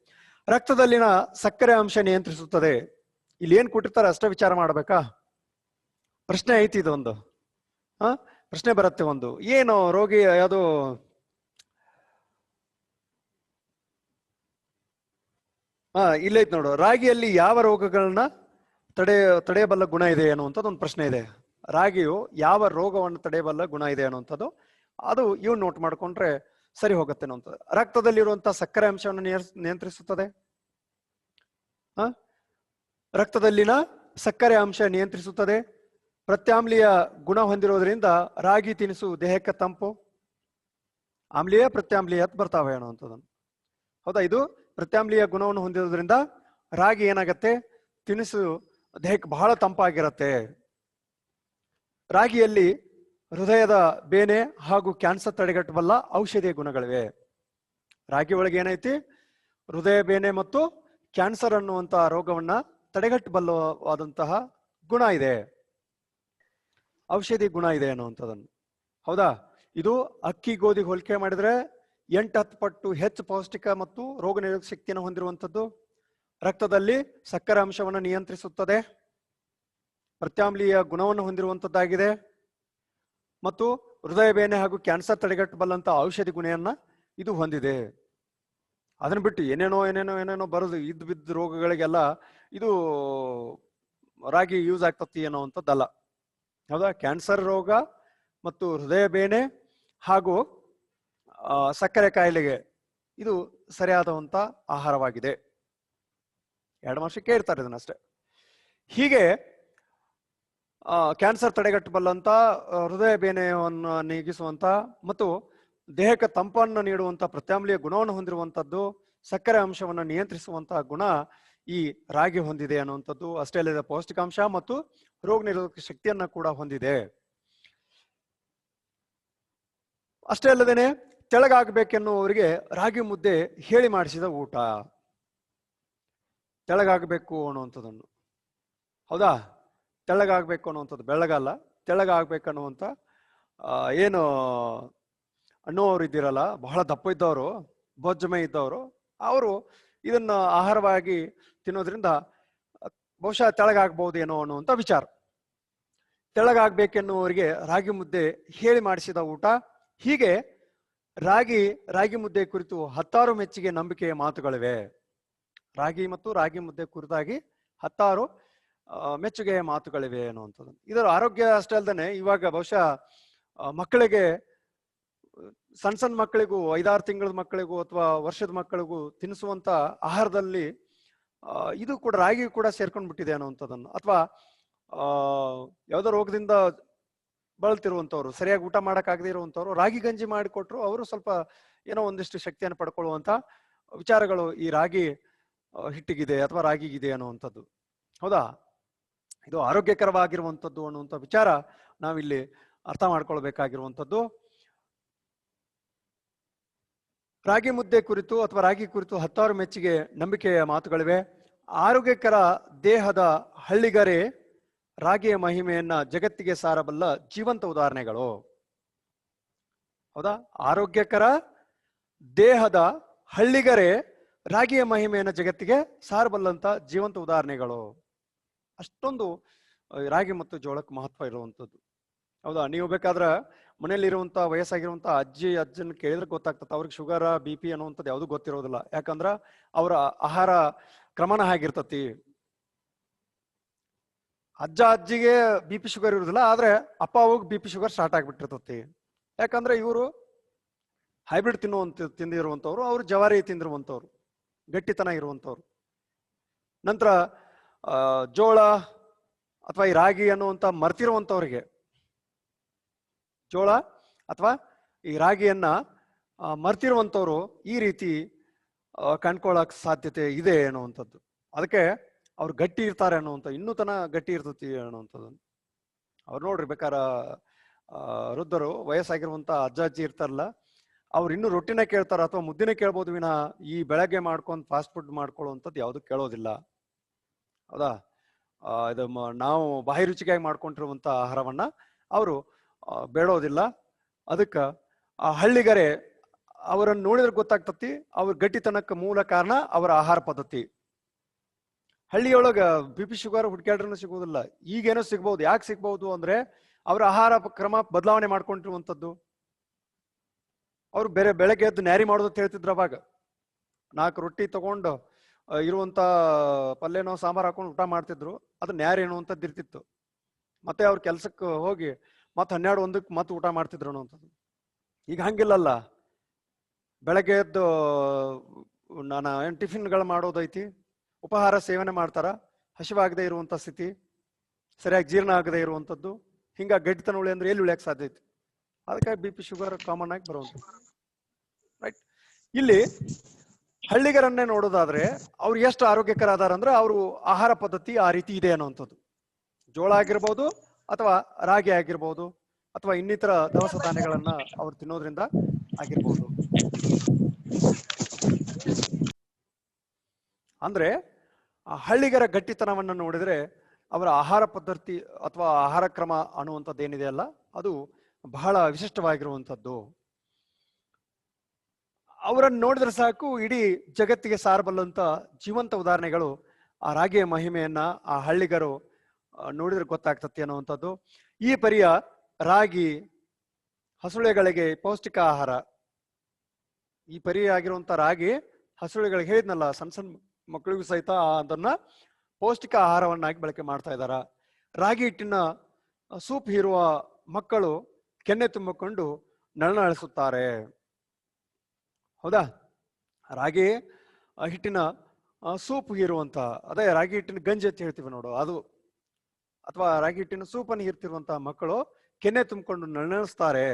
ರಕ್ತದಲ್ಲಿನ ಸಕ್ಕರೆ ಅಂಶ ನಿಯಂತ್ರಿಸುತ್ತದೆ. ಇಲ್ಲಿ ಏನ್ ಕೊಟ್ಟಿರ್ತಾರೆ? ಅಷ್ಟೇ ವಿಚಾರ ಮಾಡಬೇಕಾ? ಪ್ರಶ್ನೆ ಐತಿ ಇದೊಂದು. ಹ? ಪ್ರಶ್ನೆ ಬರುತ್ತೆ ಒಂದು. ಏನು ರೋಗಿ ಯಾವುದು? ಹಾ, ಇಲ್ಲೈತ್ ನೋಡು. ರಾಗಿಯಲ್ಲಿ ಯಾವ ರೋಗಗಳನ್ನ ತಡೆ, ತಡೆಯಬಲ್ಲ ಗುಣ ಇದೆ ಅನ್ನುವಂಥದ್ದು ಒಂದು ಪ್ರಶ್ನೆ ಇದೆ. ರಾಗಿಯು ಯಾವ ರೋಗವನ್ನು ತಡೆಯಬಲ್ಲ ಗುಣ ಇದೆ ಅನ್ನುವಂಥದ್ದು ಅದು ಇವ್ ನೋಟ್ ಮಾಡ್ಕೊಂಡ್ರೆ ಸರಿ ಹೋಗುತ್ತೆ ಅನ್ನುವಂಥದ್ದು ರಕ್ತದಲ್ಲಿರುವಂತಹ ಸಕ್ಕರೆ ಅಂಶವನ್ನು ನಿಯಂತ್ರಿಸುತ್ತದೆ? ರಕ್ತದಲ್ಲಿನ ಸಕ್ಕರೆ ಅಂಶ ನಿಯಂತ್ರಿಸುತ್ತದೆ. ಪ್ರತ್ಯಾಮ್ಲೀಯ ಗುಣ ಹೊಂದಿರೋದ್ರಿಂದ ರಾಗಿ ತಿನಿಸು ದೇಹಕ್ಕೆ ತಂಪು. ಆಮ್ಲೀಯ ಪ್ರತ್ಯಾಮ್ಲೀಯ ಬರ್ತಾವೆ ಅನ್ನುವಂಥದ್ದನ್ನು. ಹೌದಾ? ಇದು ಪ್ರತ್ಯಾಮ್ಲೀಯ ಗುಣವನ್ನು ಹೊಂದಿರೋದ್ರಿಂದ ರಾಗಿ ಏನಾಗತ್ತೆ? ತಿನಿಸು ದೇಹಕ್ಕೆ ಬಹಳ ತಂಪಾಗಿರತ್ತೆ. ರಾಗಿಯಲ್ಲಿ ಹೃದಯದ ಬೇನೆ ಹಾಗೂ ಕ್ಯಾನ್ಸರ್ ತಡೆಗಟ್ಟಬಲ್ಲ ಔಷಧಿಯ ಗುಣಗಳಿವೆ. ರಾಗಿ ಒಳಗೆ ಏನೈತಿ? ಹೃದಯ ಬೇನೆ ಮತ್ತು ಕ್ಯಾನ್ಸರ್ ಅನ್ನುವಂತಹ ರೋಗವನ್ನ ತಡೆಗಟ್ಟಬಲ್ಲವಾದಂತಹ ಗುಣ ಇದೆ. ಔಷಧಿ ಗುಣ ಇದೆ ಅನ್ನುವಂಥದ್ದನ್ನು. ಹೌದಾ? ಇದು ಅಕ್ಕಿ ಗೋಧಿ ಹೋಲಿಕೆ ಮಾಡಿದ್ರೆ ಎಂಟು ಹತ್ತು ಪಟ್ಟು ಹೆಚ್ಚು ಪೌಷ್ಟಿಕ ಮತ್ತು ರೋಗ ನಿರೋಧಕ ಶಕ್ತಿಯನ್ನು ಹೊಂದಿರುವಂಥದ್ದು. ರಕ್ತದಲ್ಲಿ ಸಕ್ಕರೆ ಅಂಶವನ್ನು ನಿಯಂತ್ರಿಸುತ್ತದೆ. ಪ್ರತ್ಯಾಮ್ಲೀಯ ಗುಣವನ್ನು ಹೊಂದಿರುವಂತದ್ದಾಗಿದೆ ಮತ್ತು ಹೃದಯ, ಬೇನೆ ಹಾಗೂ ಕ್ಯಾನ್ಸರ್ ತಡೆಗಟ್ಟಬಲ್ಲಂತ ಔಷಧಿ ಗುಣೆಯನ್ನು ಇದು ಹೊಂದಿದೆ. ಅದನ್ನ ಬಿಟ್ಟು ಏನೇನೋ ಏನೇನೋ ಏನೇನೋ ಬರೋದು ಇದ್ದು ಬಿದ್ದ ರೋಗಗಳಿಗೆಲ್ಲ ಇದು ರಾಗಿ ಯೂಸ್ ಆಗ್ತತಿ ಅನ್ನೋವಂಥದ್ದಲ್ಲ. ಹೌದಾ? ಕ್ಯಾನ್ಸರ್ ರೋಗ ಮತ್ತು ಹೃದಯ, ಬೇನೆ ಹಾಗೂ ಸಕ್ಕರೆ ಕಾಯಿಲೆಗೆ ಇದು ಸರಿಯಾದಂತ ಆಹಾರವಾಗಿದೆ. ಎರಡು ವರ್ಷಕ್ಕೆ ಇರ್ತಾರೆ ಇದನ್ನಷ್ಟೇ ಹೀಗೆ ಕ್ಯಾನ್ಸರ್ ತಡೆಗಟ್ಟಬಲ್ಲಂತ ಹೃದಯ ಬೇನೆಯನ್ನು ನೀಗಿಸುವಂತ ಮತ್ತು ದೇಹಕ್ಕೆ ತಂಪನ್ನು ನೀಡುವಂತ ಪ್ರತ್ಯಾಮ್ಲೀಯ ಗುಣವನ್ನು ಹೊಂದಿರುವಂತದ್ದು, ಸಕ್ಕರೆ ಅಂಶವನ್ನು ನಿಯಂತ್ರಿಸುವಂತಹ ಗುಣ ಈ ರಾಗಿ ಹೊಂದಿದೆ ಅನ್ನುವಂಥದ್ದು ಅಷ್ಟೇ ಅಲ್ಲದೆ ಪೌಷ್ಟಿಕಾಂಶ ಮತ್ತು ರೋಗ ನಿರೋಧಕ ಶಕ್ತಿಯನ್ನ ಕೂಡ ಹೊಂದಿದೆ. ಅಷ್ಟೇ ಅಲ್ಲದೇನೆ ತೆಳಗಾಗಬೇಕೆನ್ನುವರಿಗೆ ರಾಗಿ ಮುದ್ದೆ ಹೇಳಿ ಮಾಡಿಸಿದ ಊಟ. ತೆಳಗಾಗಬೇಕು ಅನ್ನುವಂಥದ್ದನ್ನು. ಹೌದಾ? ತೆಳ್ಳಗಾಗಬೇಕು ಅನ್ನುವಂಥದ್ದು, ಬೆಳ್ಳಗಲ್ಲ ತೆಳ್ಳಗಾಗಬೇಕನ್ನುವಂಥ ಏನು ಅಣ್ಣವರು ಇದ್ದೀರಲ್ಲ, ಬಹಳ ದಪ್ಪ ಇದ್ದವರು ಬೊಜ್ಜಮೆ ಇದ್ದವರು, ಅವರು ಇದನ್ನು ಆಹಾರವಾಗಿ ತಿನ್ನೋದ್ರಿಂದ ಬಹುಶಃ ತೆಳಗಾಗ್ಬಹುದೇನೋ ಅನ್ನುವಂಥ ವಿಚಾರ. ತೆಳಗಾಗಬೇಕೆನ್ನುವರಿಗೆ ರಾಗಿ ಮುದ್ದೆ ಹೇಳಿ ಮಾಡಿಸಿದ ಊಟ. ಹೀಗೆ ರಾಗಿ ರಾಗಿ ಮುದ್ದೆ ಕುರಿತು ಹತ್ತಾರು ಮೆಚ್ಚುಗೆ ನಂಬಿಕೆಯ ಮಾತುಗಳಿವೆ. ರಾಗಿ ಮತ್ತು ರಾಗಿ ಮುದ್ದೆ ಕುರಿತಾಗಿ ಹತ್ತಾರು ಮೆಚ್ಚುಗೆಯ ಮಾತುಗಳಿವೆ ಅನ್ನುವಂಥದ್ದು. ಇದರ ಆರೋಗ್ಯ ಅಷ್ಟೇ ಅಲ್ಲದೆ ಇವಾಗ ಬಹುಶಃ ಮಕ್ಕಳಿಗೆ ಸಣ್ಣ ಸಣ್ಣ ಮಕ್ಕಳಿಗೂ, ಐದಾರು ತಿಂಗಳ ಮಕ್ಕಳಿಗೂ ಅಥವಾ ವರ್ಷದ ಮಕ್ಕಳಿಗೂ ತಿನ್ನಿಸುವಂತ ಆಹಾರದಲ್ಲಿ ಇದು ಕೂಡ ರಾಗಿ ಕೂಡ ಸೇರ್ಕೊಂಡು ಬಿಟ್ಟಿದೆ ಅನ್ನುವಂಥದ್ದನ್ನು. ಅಥವಾ ಯಾವುದೋ ರೋಗದಿಂದ ಬಳಲ್ತಿರುವಂಥವ್ರು, ಸರಿಯಾಗಿ ಊಟ ಮಾಡೋಕ್ಕಾಗದೇ ಇರುವಂತವ್ರು ರಾಗಿ ಗಂಜಿ ಮಾಡಿಕೊಟ್ರು ಅವರು ಸ್ವಲ್ಪ ಏನೋ ಒಂದಿಷ್ಟು ಶಕ್ತಿಯನ್ನು ಪಡ್ಕೊಳ್ಳುವಂಥ ವಿಚಾರಗಳು ಈ ರಾಗಿ ಹಿಟ್ಟಿಗಿದೆ ಅಥವಾ ರಾಗಿಗಿದೆ ಅನ್ನುವಂಥದ್ದು. ಹೌದಾ? ಇದು ಆರೋಗ್ಯಕರವಾಗಿರುವಂಥದ್ದು ಅನ್ನುವಂಥ ವಿಚಾರ ನಾವಿಲ್ಲಿ ಅರ್ಥ ಮಾಡ್ಕೊಳ್ಬೇಕಾಗಿರುವಂಥದ್ದು. ರಾಗಿ ಮುದ್ದೆ ಕುರಿತು ಅಥವಾ ರಾಗಿ ಕುರಿತು ಹತ್ತಾರು ಮೆಚ್ಚುಗೆ ನಂಬಿಕೆಯ ಮಾತುಗಳಿವೆ. ಆರೋಗ್ಯಕರ ದೇಹದ ಹಳ್ಳಿಗರೇ, ರಾಗಿಯ ಮಹಿಮೆಯನ್ನ ಜಗತ್ತಿಗೆ ಸಾರಬಲ್ಲ ಜೀವಂತ ಉದಾಹರಣೆಗಳು. ಹೌದಾ? ಆರೋಗ್ಯಕರ ದೇಹದ ಹಳ್ಳಿಗರೇ, ರಾಗಿಯ ಮಹಿಮೆಯನ್ನ ಜಗತ್ತಿಗೆ ಸಾರಬಲ್ಲಂತ ಜೀವಂತ ಉದಾಹರಣೆಗಳು. ಅಷ್ಟೊಂದು ರಾಗಿ ಮತ್ತು ಜೋಳಕ್ಕೆ ಮಹತ್ವ ಇರುವಂಥದ್ದು. ಹೌದಾ? ನೀವು ಬೇಕಾದ್ರೆ ಮನೇಲಿರುವಂಥ ವಯಸ್ಸಾಗಿರುವಂಥ ಅಜ್ಜಿ, ಅಜ್ಜನ ಕೇಳಿದ್ರೆ ಗೊತ್ತಾಗ್ತದೆ. ಅವ್ರಿಗೆ ಶುಗರ್, ಬಿ ಪಿ ಅನ್ನುವಂಥದ್ದು ಯಾವುದು ಗೊತ್ತಿರೋದಿಲ್ಲ. ಯಾಕಂದ್ರೆ ಅವರ ಆಹಾರ ಕ್ರಮನ ಆಗಿರ್ತತಿ ಅಜ್ಜ, ಅಜ್ಜಿಗೆ ಬಿ ಪಿ ಶುಗರ್ ಇರೋದಿಲ್ಲ ಆದ್ರೆ ಅಪ್ಪ, ಅವಾಗ ಬಿ ಪಿ ಶುಗರ್ ಸ್ಟಾರ್ಟ್ ಆಗಿಬಿಟ್ಟಿರ್ತತಿ. ಯಾಕಂದ್ರೆ ಇವರು ಹೈಬ್ರಿಡ್ ತಿನ್ನುವಂತ ತಿಂದಿರುವಂಥವ್ರು, ಅವರು ಜವಾರಿ ತಿಂದಿರುವಂಥವ್ರು, ಗಟ್ಟಿತನ ಇರುವಂಥವ್ರು. ನಂತರ ಜೋಳ ಅಥವಾ ಈ ರಾಗಿ ಅನ್ನುವಂತ ಮರ್ತಿರುವಂಥವ್ರಿಗೆ ಜೋಳ ಅಥವಾ ಈ ರಾಗಿಯನ್ನ ಮರ್ತಿರುವಂಥವ್ರು ಈ ರೀತಿ ಕಂಡ್ಕೊಳ್ಳೋಕೆ ಸಾಧ್ಯತೆ ಇದೆ ಅನ್ನುವಂಥದ್ದು ಅದಕ್ಕೆ ಅವ್ರು ಗಟ್ಟಿ ಇರ್ತಾರೆ ಅನ್ನುವಂಥ, ಇನ್ನೂ ತನ ಗಟ್ಟಿ ಇರ್ತತಿ ಅನ್ನುವಂಥದ್ದು. ಅವ್ರು ನೋಡ್ರಿ ಬೇಕಾರ ವೃದ್ಧರು ವಯಸ್ಸಾಗಿರುವಂತ ಅಜ್ಜ ಅಜ್ಜಿ ಇರ್ತಾರಲ್ಲ, ಅವ್ರು ಇನ್ನೂ ರೊಟ್ಟಿನ ಕೇಳ್ತಾರೆ ಅಥವಾ ಮುದ್ದಿನ ಕೇಳ್ಬೋದು ವಿನ ಈ ಬೆಳಗ್ಗೆ ಮಾಡ್ಕೊಂಡು ಫಾಸ್ಟ್ ಫುಡ್ ಮಾಡ್ಕೊಳ್ಳುವಂಥದ್ದು ಯಾವುದು ಕೇಳೋದಿಲ್ಲ. ಹೌದಾ? ಇದು ನಾವು ಬಾಯಿ ರುಚಿಗಾಗಿ ಮಾಡ್ಕೊಂಡಿರುವಂತ ಆಹಾರವನ್ನ ಅವರು ಬೇಡೋದಿಲ್ಲ. ಅದಕ್ಕೆ, ಆ ಹಳ್ಳಿಗರೆ ಅವರನ್ನು ನೋಡಿದ್ರೆ ಗೊತ್ತಾಗ್ತತಿ, ಅವ್ರ ಗಟ್ಟಿತನಕ್ಕೆ ಮೂಲ ಕಾರಣ ಅವರ ಆಹಾರ ಪದ್ಧತಿ. ಹಳ್ಳಿಯೊಳಗ ಬಿ ಪಿ ಶುಗರ್ ಹುಡ್ಕ್ಯಾಡ್ರೂ ಸಿಗೋದಿಲ್ಲ ಈಗೇನೋ ಸಿಗ್ಬಹುದು ಯಾಕೆ ಸಿಗ್ಬಹುದು ಅಂದ್ರೆ ಅವರ ಆಹಾರ ಕ್ರಮ ಬದಲಾವಣೆ ಮಾಡ್ಕೊಂಡಿರುವಂತದ್ದು ಅವ್ರು ಬೇರೆ ಬೆಳಗ್ಗೆ ಎದ್ದು ನ್ಯಾರಿ ಮಾಡೋದು ಹೇಳ್ತಿದ್ರು ಅವಾಗ. ನಾಲ್ಕು ರೊಟ್ಟಿ ತಗೊಂಡು ಇರುವಂತ ಪಲ್ಯನೋ ಸಾಂಬಾರ್ ಹಾಕೊಂಡು ಊಟ ಮಾಡ್ತಿದ್ರು. ಅದು ಯಾರೇನು ಅಂತದ್ದು ಇರ್ತಿತ್ತು ಮತ್ತೆ ಅವ್ರ ಕೆಲ್ಸಕ್ಕೆ ಹೋಗಿ ಮತ್ತೆ ಹನ್ನೆರಡು ಒಂದಕ್ಕೆ ಮತ್ತೆ ಊಟ ಮಾಡ್ತಿದ್ರು ಅನ್ನೋಂಥದ್ದು ಈಗ ಹಂಗಿಲ್ಲಲ್ಲ. ಬೆಳಗ್ಗೆ ಎದ್ದು, ನಾನು ಏನು ಟಿಫಿನ್ಗಳು ಮಾಡೋದೈತಿ? ಉಪಹಾರ ಸೇವನೆ ಮಾಡ್ತಾರ? ಹಸಿವಾಗದೆ ಇರುವಂತ ಸ್ಥಿತಿ. ಸರಿಯಾಗಿ ಜೀರ್ಣ ಆಗದೆ ಇರುವಂಥದ್ದು. ಹಿಂಗ ಗಟ್ಟಿತನ ಉಳಿ ಅಂದ್ರೆ ಎಲ್ಲಿ ಉಳಿಯಕ್ಕೆ ಸಾಧ್ಯ ಐತಿ? ಅದಕ್ಕಾಗಿ ಬಿ ಪಿ ಶುಗರ್ ಕಾಮನ್ ಆಗಿ ಬರುವಂಥದ್ದು. ರೈಟ್ ಇಲ್ಲಿ ಹಳ್ಳಿಗರನ್ನೇ ನೋಡೋದಾದ್ರೆ ಅವ್ರು ಎಷ್ಟು ಆರೋಗ್ಯಕರ ಅದಾರ ಅಂದ್ರೆ ಅವರು ಆಹಾರ ಪದ್ಧತಿ ಆ ರೀತಿ ಇದೆ ಅನ್ನುವಂಥದ್ದು. ಜೋಳ ಆಗಿರ್ಬೋದು ಅಥವಾ ರಾಗಿ ಆಗಿರ್ಬೋದು ಅಥವಾ ಇನ್ನಿತರ ದವಸ ಧಾನ್ಯಗಳನ್ನ ಅವ್ರು ತಿನ್ನೋದ್ರಿಂದ ಆಗಿರ್ಬೋದು. ಅಂದ್ರೆ ಹಳ್ಳಿಗರ ಗಟ್ಟಿತನವನ್ನ ನೋಡಿದ್ರೆ ಅವರ ಆಹಾರ ಪದ್ಧತಿ ಅಥವಾ ಆಹಾರ ಕ್ರಮ ಅನ್ನುವಂಥದ್ದು ಏನಿದೆ ಅಲ್ಲ, ಅದು ಬಹಳ ವಿಶಿಷ್ಟವಾಗಿರುವಂಥದ್ದು. ಅವರನ್ನು ನೋಡಿದ್ರೆ ಸಾಕು ಇಡೀ ಜಗತ್ತಿಗೆ ಸಾರಬಲ್ಲಂತ ಜೀವಂತ ಉದಾಹರಣೆಗಳು ಆ ರಾಗಿಯ ಮಹಿಮೆಯನ್ನ ಆ ಹಳ್ಳಿಗರು ನೋಡಿದ್ರೆ ಗೊತ್ತಾಗ್ತತಿ ಅನ್ನುವಂಥದ್ದು. ಈ ಪರಿಯ ರಾಗಿ ಹಸುಳೆಗಳಿಗೆ ಪೌಷ್ಟಿಕ ಆಹಾರ. ಈ ಪರಿ ಆಗಿರುವಂತ ರಾಗಿ ಹಸುಳೆಗಳಿಗೆ ಹೇಳಿದ್ನಲ್ಲ, ಸಣ್ಣ ಸಣ್ಣ ಮಕ್ಕಳಿಗೂ ಸಹಿತ ಅದನ್ನ ಪೌಷ್ಟಿಕ ಆಹಾರವನ್ನಾಗಿ ಬಳಕೆ ಮಾಡ್ತಾ ಇದ್ದಾರ. ರಾಗಿ ಹಿಟ್ಟಿನ ಸೂಪ್ ಇರುವ ಮಕ್ಕಳು ಕೆನ್ನೆ ತುಂಬಿಕೊಂಡು ನಳನಳಿಸುತ್ತಾರೆ. ಹೌದಾ? ರಾಗಿ ಹಿಟ್ಟಿನ ಸೂಪ್ ಹೀರುವಂತ, ಅದೇ ರಾಗಿ ಹಿಟ್ಟಿನ ಗಂಜಿ ಅಂತ ಹೇಳ್ತೀವಿ ನೋಡು, ಅದು. ಅಥವಾ ರಾಗಿ ಹಿಟ್ಟಿನ ಸೂಪನ್ನು ಹೀರ್ತಿರುವಂತಹ ಮಕ್ಕಳು ಕೆನೆ ತುಂಬಿಕೊಂಡು ನೆನೆಸ್ತಾರೆ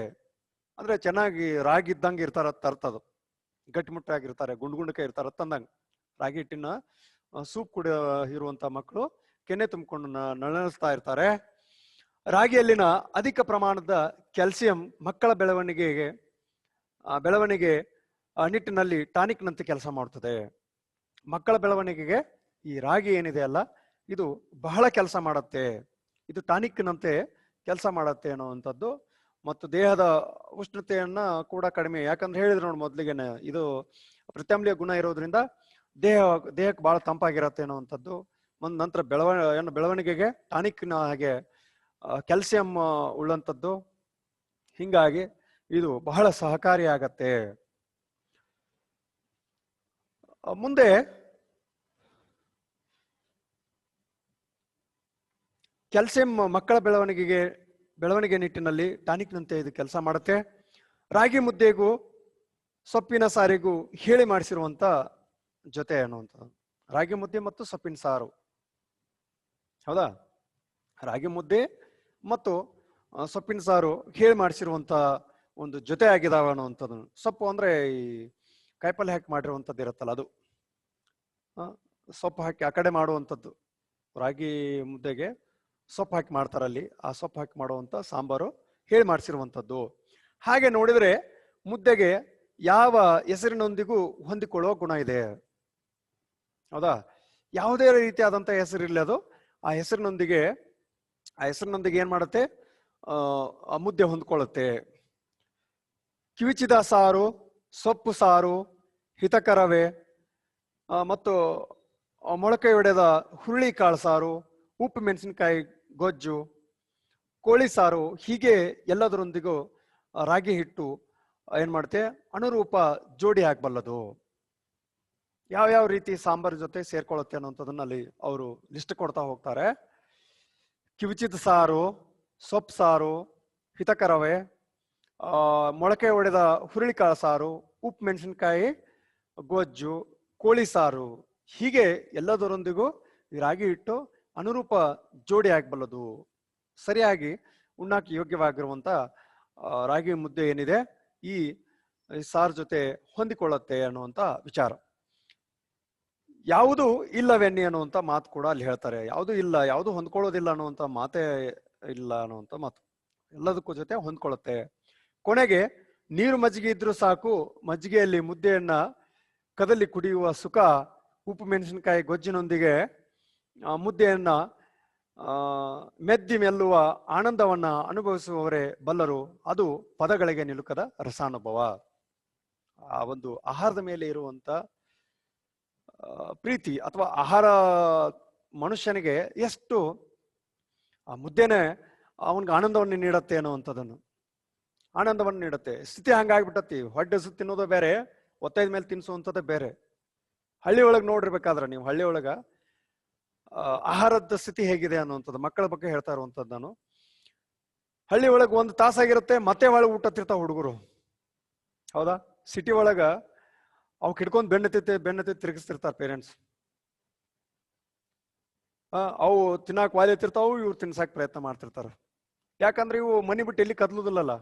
ಅಂದ್ರೆ ಚೆನ್ನಾಗಿ ರಾಗಿ ಇದ್ದಂಗೆ ಇರ್ತಾರ ತರ್ತದು ಗಟ್ಟಿಮುಟ್ಟಾಗಿರ್ತಾರೆ ಗುಂಡು ಗುಂಡಕ ಇರ್ತಾರ ತಂದಂಗೆ ರಾಗಿ ಹಿಟ್ಟಿನ ಸೂಪ್ ಕುಡಿಯೋ ಇರುವಂತ ಮಕ್ಕಳು ಕೆನೆ ತುಂಬಿಕೊಂಡು ನ- ನಳನಳಿಸ್ತಾ ಇರ್ತಾರೆ. ರಾಗಿಯಲ್ಲಿನ ಅಧಿಕ ಪ್ರಮಾಣದ ಕ್ಯಾಲ್ಸಿಯಂ ಮಕ್ಕಳ ಬೆಳವಣಿಗೆಗೆ ಬೆಳವಣಿಗೆ ನಿಟ್ಟಿನಲ್ಲಿ ಟಾನಿಕ್ನಂತೆ ಕೆಲಸ ಮಾಡುತ್ತದೆ ಮಕ್ಕಳ ಬೆಳವಣಿಗೆಗೆ ಈ ರಾಗಿ ಏನಿದೆ ಅಲ್ಲ, ಇದು ಬಹಳ ಕೆಲಸ ಮಾಡುತ್ತೆ. ಇದು ಟಾನಿಕ್ನಂತೆ ಕೆಲಸ ಮಾಡುತ್ತೆ ಅನ್ನುವಂಥದ್ದು ಮತ್ತು ದೇಹದ ಉಷ್ಣತೆಯನ್ನ ಕೂಡ ಕಡಿಮೆ. ಯಾಕಂದ್ರೆ ಹೇಳಿದ್ರು ನೋಡಿ ಮೊದಲಿಗೆ ಇದು ಪ್ರತ್ಯಾಮ್ಲೀಯ ಗುಣ ಇರೋದ್ರಿಂದ ದೇಹ, ದೇಹಕ್ಕೆ ಬಹಳ ತಂಪಾಗಿರತ್ತೆ ಅನ್ನುವಂಥದ್ದು. ಒಂದು ನಂತರ ಬೆಳವ ಬೆಳವಣಿಗೆಗೆ ಟಾನಿಕ್ನ ಹಾಗೆ ಕ್ಯಾಲ್ಸಿಯಂ ಉಳ್ಳಂಥದ್ದು. ಹಿಂಗಾಗಿ ಇದು ಬಹಳ ಸಹಕಾರಿಯಾಗತ್ತೆ ಮುಂದೆ ಕ್ಯಾಲ್ಸಿಯಂ ಮಕ್ಕಳ ಬೆಳವಣಿಗೆಗೆ, ಬೆಳವಣಿಗೆ ನಿಟ್ಟಿನಲ್ಲಿ ಟಾನಿಕ್ನಂತೆ ಇದು ಕೆಲಸ ಮಾಡುತ್ತೆ. ರಾಗಿ ಮುದ್ದೆಗೂ, ಸೊಪ್ಪಿನ ಸಾರಿಗೂ ಹೇಳಿ ಮಾಡಿಸಿರುವಂತ ಜೊತೆ ಅನ್ನುವಂಥದ್ದು. ರಾಗಿ ಮುದ್ದೆ ಮತ್ತು ಸೊಪ್ಪಿನ ಸಾರು. ಹೌದಾ? ರಾಗಿ ಮುದ್ದೆ ಮತ್ತು ಸೊಪ್ಪಿನ ಸಾರು ಹೇಳಿ ಮಾಡಿಸಿರುವಂತ ಒಂದು ಜೊತೆ ಆಗಿದಾವ ಅನ್ನುವಂಥದ್ದು. ಸೊಪ್ಪು ಅಂದ್ರೆ ಈ ಕಾಯಿಪಲ್ಲೆ ಹಾಕಿ ಮಾಡಿರುವಂಥದ್ದು ಇರುತ್ತಲ್ಲ ಅದು. ಸೊಪ್ಪು ಹಾಕಿ ಆ ಕಡೆ ಮಾಡುವಂಥದ್ದು. ರಾಗಿ ಮುದ್ದೆಗೆ ಸೊಪ್ಪು ಹಾಕಿ ಮಾಡ್ತಾರಲ್ಲಿ ಆ ಸೊಪ್ಪು ಹಾಕಿ ಮಾಡುವಂಥ ಸಾಂಬಾರು ಹೇಳಿ ಮಾಡಿಸಿರುವಂಥದ್ದು. ಹಾಗೆ ನೋಡಿದರೆ ಮುದ್ದೆಗೆ ಯಾವ ಹೆಸರಿನೊಂದಿಗೂ ಹೊಂದಿಕೊಳ್ಳುವ ಗುಣ ಇದೆ. ಹೌದಾ? ಯಾವುದೇ ರೀತಿಯಾದಂಥ ಹೆಸರಿರಲಿ ಅದು. ಆ ಹೆಸರಿನೊಂದಿಗೆ ಆ ಹೆಸರಿನೊಂದಿಗೆ ಏನು ಮಾಡುತ್ತೆ? ಮುದ್ದೆ ಹೊಂದ್ಕೊಳ್ಳುತ್ತೆ. ಕಿವಿಚಿದ ಸಾರು, ಸೊಪ್ಪು ಸಾರು ಹಿತಕರವೇ? ಮತ್ತು ಮೊಳಕೆ ಒಡೆದ ಹುರುಳಿ ಕಾಳು ಸಾರು, ಉಪ್ಪು ಮೆಣಸಿನಕಾಯಿ ಗೊಜ್ಜು, ಕೋಳಿ ಸಾರು, ಹೀಗೆ ಎಲ್ಲದರೊಂದಿಗೂ ರಾಗಿ ಹಿಟ್ಟು, ಏನು ಮಾಡುತ್ತೆ? ಅನುರೂಪ ಜೋಡಿ ಯಾವ ಯಾವ ರೀತಿ ಸಾಂಬಾರ್ ಜೊತೆ ಸೇರ್ಕೊಳ್ಳುತ್ತೆ ಅನ್ನೋಂಥದ್ದನ್ನ ಅಲ್ಲಿ ಅವರು ಲಿಸ್ಟ್ ಕೊಡ್ತಾ ಹೋಗ್ತಾರೆ. ಕಿವಿಚಿದ ಸಾರು, ಸೊಪ್ಪು ಸಾರು, ಹಿತಕರವೇ. ಮೊಳಕೆ ಒಡೆದ ಹುರುಳಿಕಾಳು ಸಾರು, ಉಪ್ಪು ಮೆಣಸಿನಕಾಯಿ ಗೊಜ್ಜು, ಕೋಳಿ ಸಾರು ಹೀಗೆ ಎಲ್ಲದರೊಂದಿಗೂ ರಾಗಿ ಹಿಟ್ಟು ಅನುರೂಪ ಜೋಡಿ ಆಗಬಲ್ಲದು ಸರಿಯಾಗಿ ಉಣ್ಣಾಕ ಯೋಗ್ಯವಾಗಿರುವಂತ ರಾಗಿ ಮುದ್ದೆ ಏನಿದೆ ಈ ಈ ಸಾರ್ ಜೊತೆ ಹೊಂದಿಕೊಳ್ಳುತ್ತೆ ಅನ್ನುವಂತ ವಿಚಾರ. ಯಾವುದು ಇಲ್ಲವೆನ್ನಿ ಅನ್ನುವಂತ ಮಾತು ಕೂಡ ಅಲ್ಲಿ ಹೇಳ್ತಾರೆ. ಯಾವುದು ಇಲ್ಲ, ಯಾವುದು ಹೊಂದ್ಕೊಳ್ಳೋದಿಲ್ಲ ಅನ್ನುವಂತ ಮಾತೇ ಇಲ್ಲ ಅನ್ನುವಂತ ಮಾತು. ಎಲ್ಲದಕ್ಕೂ ಜೊತೆ ಹೊಂದ್ಕೊಳ್ಳುತ್ತೆ. ಕೊನೆಗೆ ನೀರು ಮಜ್ಜಿಗೆ ಇದ್ರೂ ಸಾಕು, ಮಜ್ಜಿಗೆಯಲ್ಲಿ ಮುದ್ದೆಯನ್ನ ಕದಲಿ ಕುಡಿಯುವ ಸುಖ ಉಪ್ಪು ಮೆಣಸಿನಕಾಯಿ ಗೊಜ್ಜಿನೊಂದಿಗೆ ಮುದ್ದೆಯನ್ನ ಮೆದ್ದಿ ಮೆಲ್ಲುವ ಆನಂದವನ್ನ ಅನುಭವಿಸುವವರೇ ಬಲ್ಲರು. ಅದು ಪದಗಳಿಗೆ ನಿಲುಕದ ರಸಾನುಭವ. ಆ ಒಂದು ಆಹಾರದ ಮೇಲೆ ಇರುವಂತ ಪ್ರೀತಿ ಅಥವಾ ಆಹಾರ ಮನುಷ್ಯನಿಗೆ ಎಷ್ಟು, ಆ, ಮುದ್ದೆನೆ ಅವನಿಗೆ ಆನಂದವನ್ನು ನೀಡತ್ತೆ ಅನ್ನುವಂಥದ್ದನ್ನು. ಆನಂದವನ್ನು ನೀಡುತ್ತೆ. ಸ್ಥಿತಿ ಹಂಗಾಗ್ಬಿಟ್ಟತಿ ಹೊಟ್ಟೆ ಸುತ್ತಿನೋದು ಬೇರೆ. ಒತ್ತೈದ ಮೇಲೆ ತಿನ್ಸುವಂಥದ್ದೇ ಬೇರೆ. ಹಳ್ಳಿ ಒಳಗೆ ನೋಡಿರ್ಬೇಕಾದ್ರೆ ನೀವು ಹಳ್ಳಿ ಒಳಗ ಆಹಾರದ ಸ್ಥಿತಿ ಹೇಗಿದೆ ಅನ್ನುವಂಥದ್ದು, ಮಕ್ಕಳ ಬಗ್ಗೆ ಹೇಳ್ತಾ ಇರುವಂಥದ್ದು ನಾನು. ಹಳ್ಳಿ ಒಳಗೆ ಒಂದು ತಾಸಾಗಿರುತ್ತೆ ಮತ್ತೆ ಒಳಗೆ ಊಟ ತಿರ್ತಾವ ಹುಡುಗರು. ಹೌದಾ? ಸಿಟಿ ಒಳಗ ಅವ್ ತಿತ್ತೆ ಬೆಣ್ಣೆತಿ ಬೆನ್ನತ್ತಿ ತಿರುಗಿಸ್ತಿರ್ತಾರೆ ಪೇರೆಂಟ್ಸ್ ಅವು ತಿನ್ನಾಕ್ ವಾಲಿತಿರ್ತಾವು ಇವ್ರು ತಿನ್ಸಾಕ್ ಪ್ರಯತ್ನ ಮಾಡ್ತಿರ್ತಾರೆ. ಯಾಕಂದ್ರೆ ಇವು ಮನಿ ಬಿಟ್ಟು ಎಲ್ಲಿ ಕದ್ಲುದಿಲ್ಲಲ್ಲ.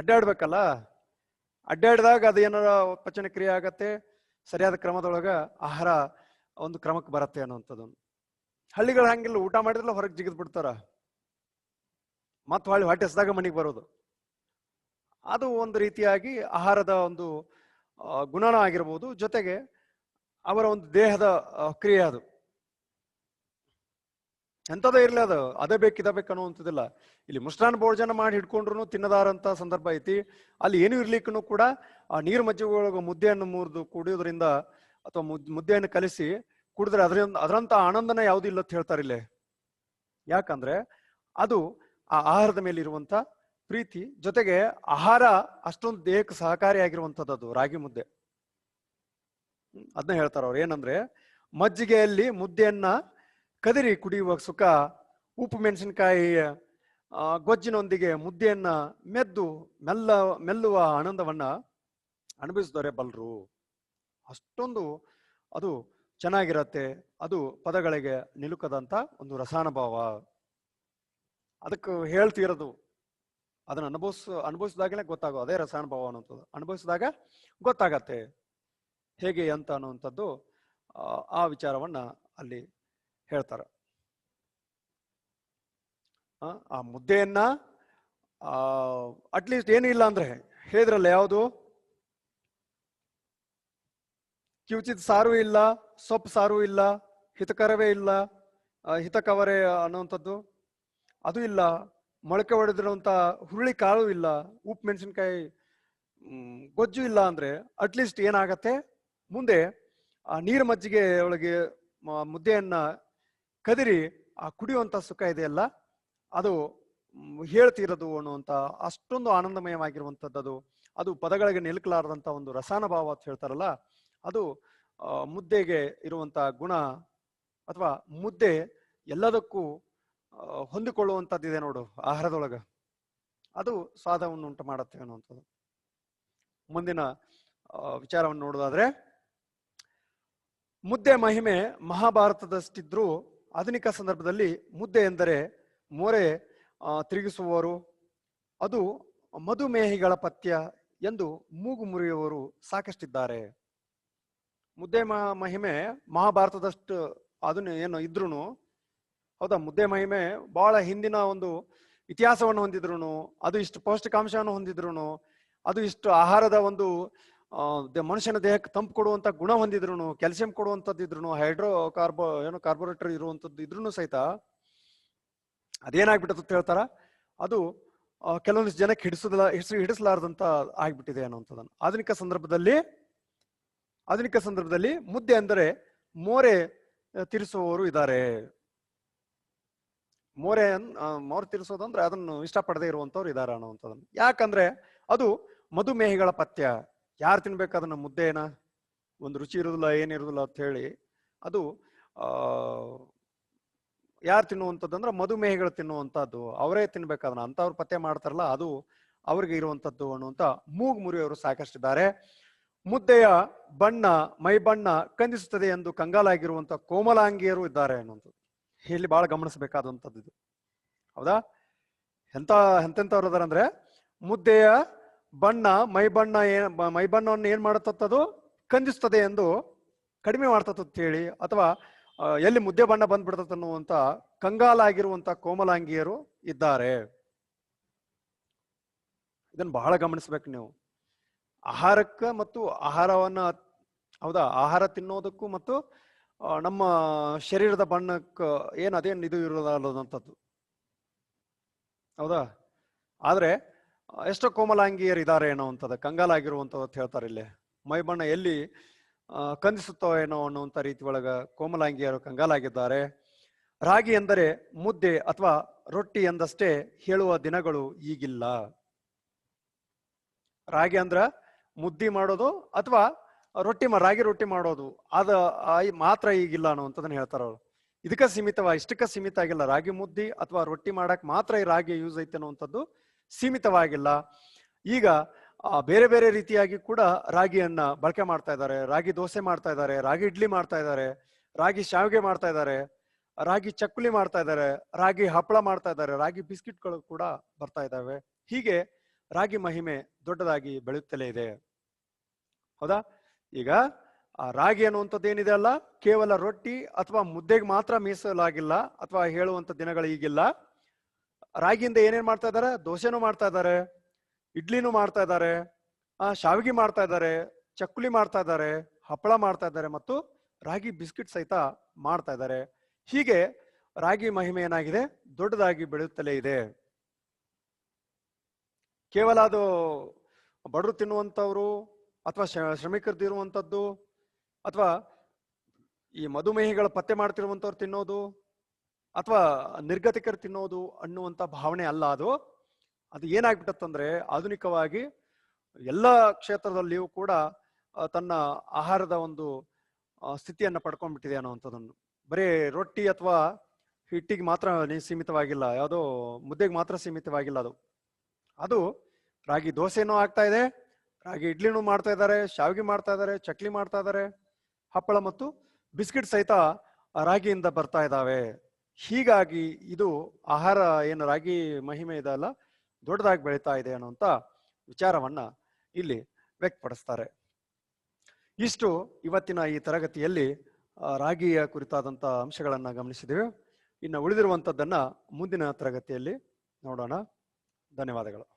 ಅಡ್ಡಾಡ್ಬೇಕಲ್ಲ. ಅಡ್ಡಾಡಿದಾಗ ಅದು ಏನಾರ ಪಚನ ಕ್ರಿಯೆ ಆಗತ್ತೆ, ಸರಿಯಾದ ಕ್ರಮದೊಳಗ ಆಹಾರ ಒಂದು ಕ್ರಮಕ್ಕೆ ಬರತ್ತೆ ಅನ್ನುವಂಥದ್ದು ಹಳ್ಳಿಗಳು ಹಂಗಿಲ್ಲ, ಊಟ ಮಾಡಿದ್ರೆ ಹೊರಗೆ ಜಿಗಿದ್ ಬಿಡ್ತಾರ. ಮತ್ ಹೊಳ್ಳಿ ಹೊಟ್ಟೆಸ್ದಾಗ ಮನೆಗೆ ಬರೋದು. ಅದು ಒಂದು ರೀತಿಯಾಗಿ ಆಹಾರದ ಒಂದು ಗುಣನ ಆಗಿರ್ಬೋದು. ಜೊತೆಗೆ ಅವರ ಒಂದು ದೇಹದ ಕ್ರಿಯೆ ಅದು. ಎಂಥದೇ ಇರಲಿ ಅದು, ಅದೇ ಬೇಕು ಇದ ಬೇಕು ಅನ್ನುವಂಥದ್ದಿಲ್ಲ. ಇಲ್ಲಿ ಮುಷ್ಟಾನ್ ಭೋಜನ ಮಾಡಿ ಹಿಡ್ಕೊಂಡ್ರು ತಿನ್ನದಾರಂತ ಸಂದರ್ಭ ಐತಿ. ಅಲ್ಲಿ ಏನು ಇರ್ಲಿಕ್ಕೂ ಕೂಡ ಆ ನೀರು ಮಜ್ಜಿಗೆ ಮುದ್ದೆಯನ್ನು ಮುರಿದು ಕುಡಿಯೋದ್ರಿಂದ ಅಥವಾ ಮುದ್ದೆ ಮುದ್ದೆಯನ್ನು ಕಲಿಸಿ ಕುಡಿದ್ರೆ ಅದರಿಂದ ಅದರಂತ ಆನಂದನ ಯಾವ್ದು ಇಲ್ಲ ಅಂತ ಹೇಳ್ತಾರೆ ಇಲ್ಲೇ. ಯಾಕಂದ್ರೆ ಅದು ಆ ಆಹಾರದ ಮೇಲೆ ಇರುವಂತ ಪ್ರೀತಿ, ಜೊತೆಗೆ ಆಹಾರ ಅಷ್ಟೊಂದು ದೇಹಕ್ಕೆ ಸಹಕಾರಿಯಾಗಿರುವಂಥದ್ದು ಅದು, ರಾಗಿ ಮುದ್ದೆ. ಅದನ್ನ ಹೇಳ್ತಾರ ಅವ್ರು. ಏನಂದ್ರೆ ಮಜ್ಜಿಗೆಯಲ್ಲಿ ಮುದ್ದೆಯನ್ನ ಕದಿರಿ ಕುಡಿಯುವ ಸುಖ, ಉಪ್ಪು ಮೆಣಸಿನಕಾಯಿಯ ಗೊಜ್ಜಿನೊಂದಿಗೆ ಮುದ್ದೆಯನ್ನ ಮೆದ್ದು ಮೆಲ್ಲ, ಮೆಲ್ಲುವ ಆನಂದವನ್ನ ಅನುಭವಿಸಿದವರೇ ಬಲ್ರು. ಅಷ್ಟೊಂದು ಅದು ಚೆನ್ನಾಗಿರತ್ತೆ, ಅದು ಪದಗಳಿಗೆ ನಿಲುಕದಂತ ಒಂದು ರಸಾನುಭವ. ಅದಕ್ಕೆ ಹೇಳ್ತಿರೋದು, ಅದನ್ನ ಅನುಭವಿಸ ಅನುಭವಿಸಿದಾಗಲೇ ಗೊತ್ತಾಗೋ ಅದೇ ರಸಾನುಭವ ಅನ್ನುವಂಥದ್ದು. ಅನುಭವಿಸಿದಾಗ ಗೊತ್ತಾಗತ್ತೆ. ಹೇಗೆ ಅಂತ ಅನ್ನುವಂಥದ್ದು ಆ ವಿಚಾರವನ್ನ ಅಲ್ಲಿ ಹೇಳ್ತಾರ. ಆ, ಮುದ್ದೆಯನ್ನ ಅಟ್ಲೀಸ್ಟ್ ಏನು ಇಲ್ಲ ಅಂದ್ರೆ ಹೇಳಿದ್ರಲ್ಲ ಯಾವುದು? ಕಿವುಚಿದ ಸಾರು ಇಲ್ಲ ಸೊಪ್ಪು ಸಾರು ಇಲ್ಲ ಹಿತಕರವೇ ಇಲ್ಲ ಹಿತಕವರೇ ಅನ್ನುವಂಥದ್ದು. ಅದು ಇಲ್ಲ ಮೊಳಕೆ ಹೊಡೆದಿರುವಂತ ಹುರುಳಿ ಕಾಳು ಇಲ್ಲ ಉಪ್ಪು ಮೆಣಸಿನ್ಕಾಯಿ ಗೊಜ್ಜು ಇಲ್ಲ ಅಂದ್ರೆ ಅಟ್ಲೀಸ್ಟ್ ಏನಾಗತ್ತೆ? ಮುಂದೆ ಆ ನೀರು ಮಜ್ಜಿಗೆ ಒಳಗೆ ಮುದ್ದೆಯನ್ನ ಕದಿರಿ, ಆ ಕುಡಿಯುವಂತ ಸುಖ ಇದೆಯಲ್ಲ, ಅದು ಹೇಳ್ತಿರೋದು ಅನ್ನುವಂತ ಅಷ್ಟೊಂದು ಆನಂದಮಯವಾಗಿರುವಂತದ್ದು ಅದು. ಪದಗಳಿಗೆ ನಿಲುಕಲಾರದಂತ ಒಂದು ರಸಾನುಭಾವ ಅಂತ ಹೇಳ್ತಾರಲ್ಲ, ಅದು ಮುದ್ದೆಗೆ ಇರುವಂತ ಗುಣ ಅಥವಾ ಮುದ್ದೆ ಎಲ್ಲದಕ್ಕೂ ಹೊಂದಿಕೊಳ್ಳುವಂತದ್ದಿದೆ ನೋಡು ಆಹಾರದೊಳಗ. ಅದು ಸ್ವಾದವನ್ನು ಉಂಟು ಮಾಡುತ್ತೆ ಅನ್ನುವಂಥದ್ದು. ಮುಂದಿನ ವಿಚಾರವನ್ನು ನೋಡೋದಾದ್ರೆ, ಮುದ್ದೆ ಮಹಿಮೆ ಮಹಾಭಾರತದಷ್ಟಿದ್ರೂ ಆಧುನಿಕ ಸಂದರ್ಭದಲ್ಲಿ ಮುದ್ದೆ ಎಂದರೆ ಮೋರೆ ತಿರುಗಿಸುವವರು, ಅದು ಮಧುಮೇಹಿಗಳ ಪಥ್ಯ ಎಂದು ಮೂಗು ಮುರಿಯುವವರು ಸಾಕಷ್ಟಿದ್ದಾರೆ. ಮುದ್ದೆ ಮಹಿಮೆ ಮಹಾಭಾರತದಷ್ಟು ಅದನ್ನ ಏನು ಇದ್ರೂನು, ಹೌದಾ? ಮುದ್ದೆ ಮಹಿಮೆ ಬಹಳ ಹಿಂದಿನ ಒಂದು ಇತಿಹಾಸವನ್ನು ಹೊಂದಿದ್ರು ಅದು ಇಷ್ಟು ಪೌಷ್ಟಿಕಾಂಶವನ್ನು ಹೊಂದಿದ್ರು ಅದು ಇಷ್ಟು ಆಹಾರದ ಒಂದು ಮನುಷ್ಯನ ದೇಹಕ್ಕೆ ತಂಪು ಕೊಡುವಂತ ಗುಣ ಹೊಂದಿದ್ರು ಕ್ಯಾಲ್ಸಿಯಂ ಕೊಡುವಂಥದ್ದು ಇದ್ರು ಹೈಡ್ರೋ ಕಾರ್ಬೋ, ಏನೋ ಕಾರ್ಬೋರೇಟರ್ ಇರುವಂತದ್ದು ಇದ್ರೂ ಸಹಿತ ಅದೇನಾಗ್ಬಿಟ್ಟದ ಹೇಳ್ತಾರ? ಅದು ಕೆಲವೊಂದಿಷ್ಟು ಜನಕ್ಕೆ ಹಿಡಿಸೋದಿಲ್ಲ, ಹಿಡಿಸ್, ಹಿಡಿಸಲಾರದಂತ ಆಗ್ಬಿಟ್ಟಿದೆ ಅನ್ನುವಂಥದ್ದನ್ನು. ಆಧುನಿಕ ಸಂದರ್ಭದಲ್ಲಿ ಆಧುನಿಕ ಸಂದರ್ಭದಲ್ಲಿ ಮುದ್ದೆ ಅಂದರೆ ಮೋರೆ ತೀರಿಸುವವರು ಇದ್ದಾರೆ. ಮೋರೆ ಮೋರೆ ತಿರ್ಸೋದಂದ್ರೆ ಅದನ್ನು ಇಷ್ಟಪಡದೇ ಇರುವಂತವ್ರು ಇದ್ದಾರೆ ಅನ್ನುವಂಥದ್ದನ್ನು. ಯಾಕಂದ್ರೆ ಅದು ಮಧುಮೇಹಿಗಳ ಪಥ್ಯ. ಯಾರು ತಿನ್ಬೇಕು ಅದನ್ನ ಮುದ್ದೆನ? ಒಂದು ರುಚಿ ಇರುದಿಲ್ಲ ಏನಿರುದಿಲ್ಲ ಅಂತ ಹೇಳಿ, ಅದು ಯಾರು ತಿನ್ನುವಂಥದ್ದು ಅಂದ್ರೆ ಮಧುಮೇಹಿಗಳು ತಿನ್ನುವಂಥದ್ದು. ಅವರೇ ತಿನ್ಬೇಕು ಅದನ್ನ ಪತ್ತೆ ಮಾಡ್ತಾರಲ್ಲ, ಅದು ಅವ್ರಿಗೆ ಇರುವಂತದ್ದು ಅನ್ನುವಂಥ ಮೂಗ್ ಮುರಿಯವರು ಸಾಕಷ್ಟಿದ್ದಾರೆ. ಮುದ್ದೆಯ ಬಣ್ಣ, ಮೈ ಬಣ್ಣ ಕಂದಿಸುತ್ತದೆ ಎಂದು ಕಂಗಾಲಾಗಿರುವಂತ ಕೋಮಲಾಂಗಿಯರು ಇದ್ದಾರೆ ಅನ್ನುವಂಥದ್ದು. ಇಲ್ಲಿ ಬಹಳ ಗಮನಿಸಬೇಕಾದಂಥದ್ದು ಇದು. ಹೌದಾ? ಎಂತ ಎಂತೆಂಥವ್ರು ಅದಾರ ಅಂದ್ರೆ, ಮುದ್ದೆಯ ಬಣ್ಣ, ಮೈ ಬಣ್ಣ ಏನ್ ಮೈ ಬಣ್ಣವನ್ನು ಏನ್ ಮಾಡತ್ತದು ಕಂದಿಸ್ತದೆ ಎಂದು ಕಡಿಮೆ ಹೇಳಿ ಅಥವಾ ಎಲ್ಲಿ ಮುದ್ದೆ ಬಣ್ಣ ಬಂದ್ಬಿಡ್ತತ್ ಅನ್ನುವಂತ ಕಂಗಾಲಾಗಿರುವಂತ ಕೋಮಲಾಂಗಿಯರು ಇದ್ದಾರೆ. ಇದನ್ನು ಬಹಳ ಗಮನಿಸ್ಬೇಕು ನೀವು. ಆಹಾರಕ್ಕ ಮತ್ತು ಆಹಾರವನ್ನ, ಹೌದಾ? ಆಹಾರ ತಿನ್ನೋದಕ್ಕೂ ಮತ್ತು ನಮ್ಮ ಶರೀರದ ಬಣ್ಣಕ್ಕ ಏನು ಅದೇನು ಇದು ಇರೋದಲ್ಲದಂಥದ್ದು ಹೌದಾ? ಆದ್ರೆ ಎಷ್ಟೋ ಕೋಮಲಾಂಗಿಯರು ಇದ್ದಾರೆ ಏನೋ ಅಂತದ ಕಂಗಾಲಾಗಿರುವಂಥದ್ದು ಅಂತ ಹೇಳ್ತಾರೆ ಇಲ್ಲಿ. ಮೈಬಣ್ಣ ಎಲ್ಲಿ ಕಂದಿಸುತ್ತೋ ಏನೋ ಅನ್ನುವಂಥ ರೀತಿ ಒಳಗ ಕೋಮಲಾಂಗಿಯರು ಕಂಗಾಲಾಗಿದ್ದಾರೆ. ರಾಗಿ ಎಂದರೆ ಮುದ್ದೆ ಅಥವಾ ರೊಟ್ಟಿ ಎಂದಷ್ಟೇ ಹೇಳುವ ದಿನಗಳು ಈಗಿಲ್ಲ. ರಾಗಿ ಅಂದ್ರ ಮುದ್ದಿ ಮಾಡೋದು ಅಥವಾ ರೊಟ್ಟಿ ರಾಗಿ ರೊಟ್ಟಿ ಮಾಡೋದು ಅದ ಮಾತ್ರ ಈಗಿಲ್ಲ ಅನ್ನುವಂಥದ್ದನ್ನ ಹೇಳ್ತಾರ ಅವರು. ಇದಕ್ಕೆ ಸೀಮಿತವ, ಇಷ್ಟಕ್ಕೆ ಸೀಮಿತ ಆಗಿಲ್ಲ. ರಾಗಿ ಮುದ್ದಿ ಅಥವಾ ರೊಟ್ಟಿ ಮಾಡಕ್ ಮಾತ್ರ ಈ ರಾಗಿ ಯೂಸ್ ಐತೆ ಅನ್ನುವಂಥದ್ದು ಸೀಮಿತವಾಗಿಲ್ಲ. ಈಗ ಬೇರೆ ಬೇರೆ ರೀತಿಯಾಗಿ ಕೂಡ ರಾಗಿಯನ್ನ ಬಳಕೆ ಮಾಡ್ತಾ ಇದ್ದಾರೆ. ರಾಗಿ ದೋಸೆ ಮಾಡ್ತಾ ಇದ್ದಾರೆ, ರಾಗಿ ಇಡ್ಲಿ ಮಾಡ್ತಾ ಇದ್ದಾರೆ, ರಾಗಿ ಶಾವಿಗೆ ಮಾಡ್ತಾ ಇದ್ದಾರೆ, ರಾಗಿ ಚಕ್ಕುಲಿ ಮಾಡ್ತಾ ಇದ್ದಾರೆ, ರಾಗಿ ಹಪ್ಪಳ ಮಾಡ್ತಾ ಇದ್ದಾರೆ, ರಾಗಿ ಬಿಸ್ಕಿಟ್ಗಳು ಕೂಡ ಬರ್ತಾ ಇದ್ದಾವೆ. ಹೀಗೆ ರಾಗಿ ಮಹಿಮೆ ದೊಡ್ಡದಾಗಿ ಬೆಳೆಯುತ್ತಲೇ ಇದೆ. ಹೌದಾ? ಈಗ, ಆ, ರಾಗಿ ಅನ್ನುವಂಥದ್ದು ಏನಿದೆ ಅಲ್ಲ? ಕೇವಲ ರೊಟ್ಟಿ ಅಥವಾ ಮುದ್ದೆಗೆ ಮಾತ್ರ ಮೀಸಲಾಗಿಲ್ಲ ಅಥವಾ ಹೇಳುವಂತ ದಿನಗಳು ಈಗಿಲ್ಲ. ರಾಗಿಯಿಂದ ಏನೇನ್ ಮಾಡ್ತಾ ಇದಾರೆ ದೋಸೆನೂ ಮಾಡ್ತಾ ಇದ್ದಾರೆ, ಇಡ್ಲಿನೂ ಮಾಡ್ತಾ ಇದ್ದಾರೆ, ಆ, ಶಾವಿಗೆ ಮಾಡ್ತಾ ಇದ್ದಾರೆ, ಚಕ್ಕುಲಿ ಮಾಡ್ತಾ ಇದ್ದಾರೆ, ಹಪ್ಪಳ ಮಾಡ್ತಾ ಇದ್ದಾರೆ ಮತ್ತು ರಾಗಿ ಬಿಸ್ಕಿಟ್ ಸಹಿತ ಮಾಡ್ತಾ ಇದ್ದಾರೆ. ಹೀಗೆ ರಾಗಿ ಮಹಿಮೆ ಏನಾಗಿದೆ? ದೊಡ್ಡದಾಗಿ ಬೆಳೆಯುತ್ತಲೇ ಇದೆ. ಕೇವಲ ಅದು ಬಡರು ತಿನ್ನುವಂಥವ್ರು ಅಥವಾ ಶ್ರಮಿಕರು ತಿನ್ನುವಂಥದ್ದು ಅಥವಾ ಈ ಮಧುಮೇಹಿಗಳ ಪತ್ತೆ ಮಾಡ್ತಿರುವಂಥವ್ರು ತಿನ್ನೋದು ಅಥವಾ ನಿರ್ಗತಿಕರು ತಿನ್ನೋದು ಅನ್ನುವಂತ ಭಾವನೆ ಅಲ್ಲ ಅದು. ಅದು ಏನಾಗ್ಬಿಟ್ಟತ್ತಂದ್ರೆ ಆಧುನಿಕವಾಗಿ ಎಲ್ಲ ಕ್ಷೇತ್ರದಲ್ಲಿಯೂ ಕೂಡ ತನ್ನ ಆಹಾರದ ಒಂದು ಸ್ಥಿತಿಯನ್ನು ಪಡ್ಕೊಂಡ್ಬಿಟ್ಟಿದೆ ಅನ್ನುವಂಥದ್ದನ್ನು. ಬರೀ ರೊಟ್ಟಿ ಅಥವಾ ಹಿಟ್ಟಿಗೆ ಮಾತ್ರ ಸೀಮಿತವಾಗಿಲ್ಲ, ಯಾವುದೋ ಮುದ್ದೆಗೆ ಮಾತ್ರ ಸೀಮಿತವಾಗಿಲ್ಲ ಅದು. ಅದು ರಾಗಿ ದೋಸೆನೂ ಆಗ್ತಾ ಇದೆ, ರಾಗಿ ಇಡ್ಲಿನೂ ಮಾಡ್ತಾ ಇದ್ದಾರೆ, ಶಾವಿಗೆ ಮಾಡ್ತಾ ಇದ್ದಾರೆ, ಚಕ್ಲಿ ಮಾಡ್ತಾ ಇದ್ದಾರೆ, ಹಪ್ಪಳ ಮತ್ತು ಬಿಸ್ಕಿಟ್ ಸಹಿತ ರಾಗಿಯಿಂದ ಬರ್ತಾ ಇದ್ದಾವೆ. ಹೀಗಾಗಿ ಇದು ಆಹಾರ ಏನು ರಾಗಿ ಮಹಿಮೆ ಇದೆ ಅಲ್ಲ ದೊಡ್ಡದಾಗಿ ಬೆಳೀತಾ ಇದೆ ಅನ್ನುವಂತ ವಿಚಾರವನ್ನ ಇಲ್ಲಿ ವ್ಯಕ್ತಪಡಿಸ್ತಾರೆ. ಇಷ್ಟು ಇವತ್ತಿನ ಈ ತರಗತಿಯಲ್ಲಿ ರಾಗಿಯ ಕುರಿತಾದಂತ ಅಂಶಗಳನ್ನು ಗಮನಿಸಿದ್ದೇವೆ ಇನ್ನು ಉಳಿದಿರುವಂತದ್ದನ್ನ ಮುಂದಿನ ತರಗತಿಯಲ್ಲಿ ನೋಡೋಣ. ಧನ್ಯವಾದಗಳು.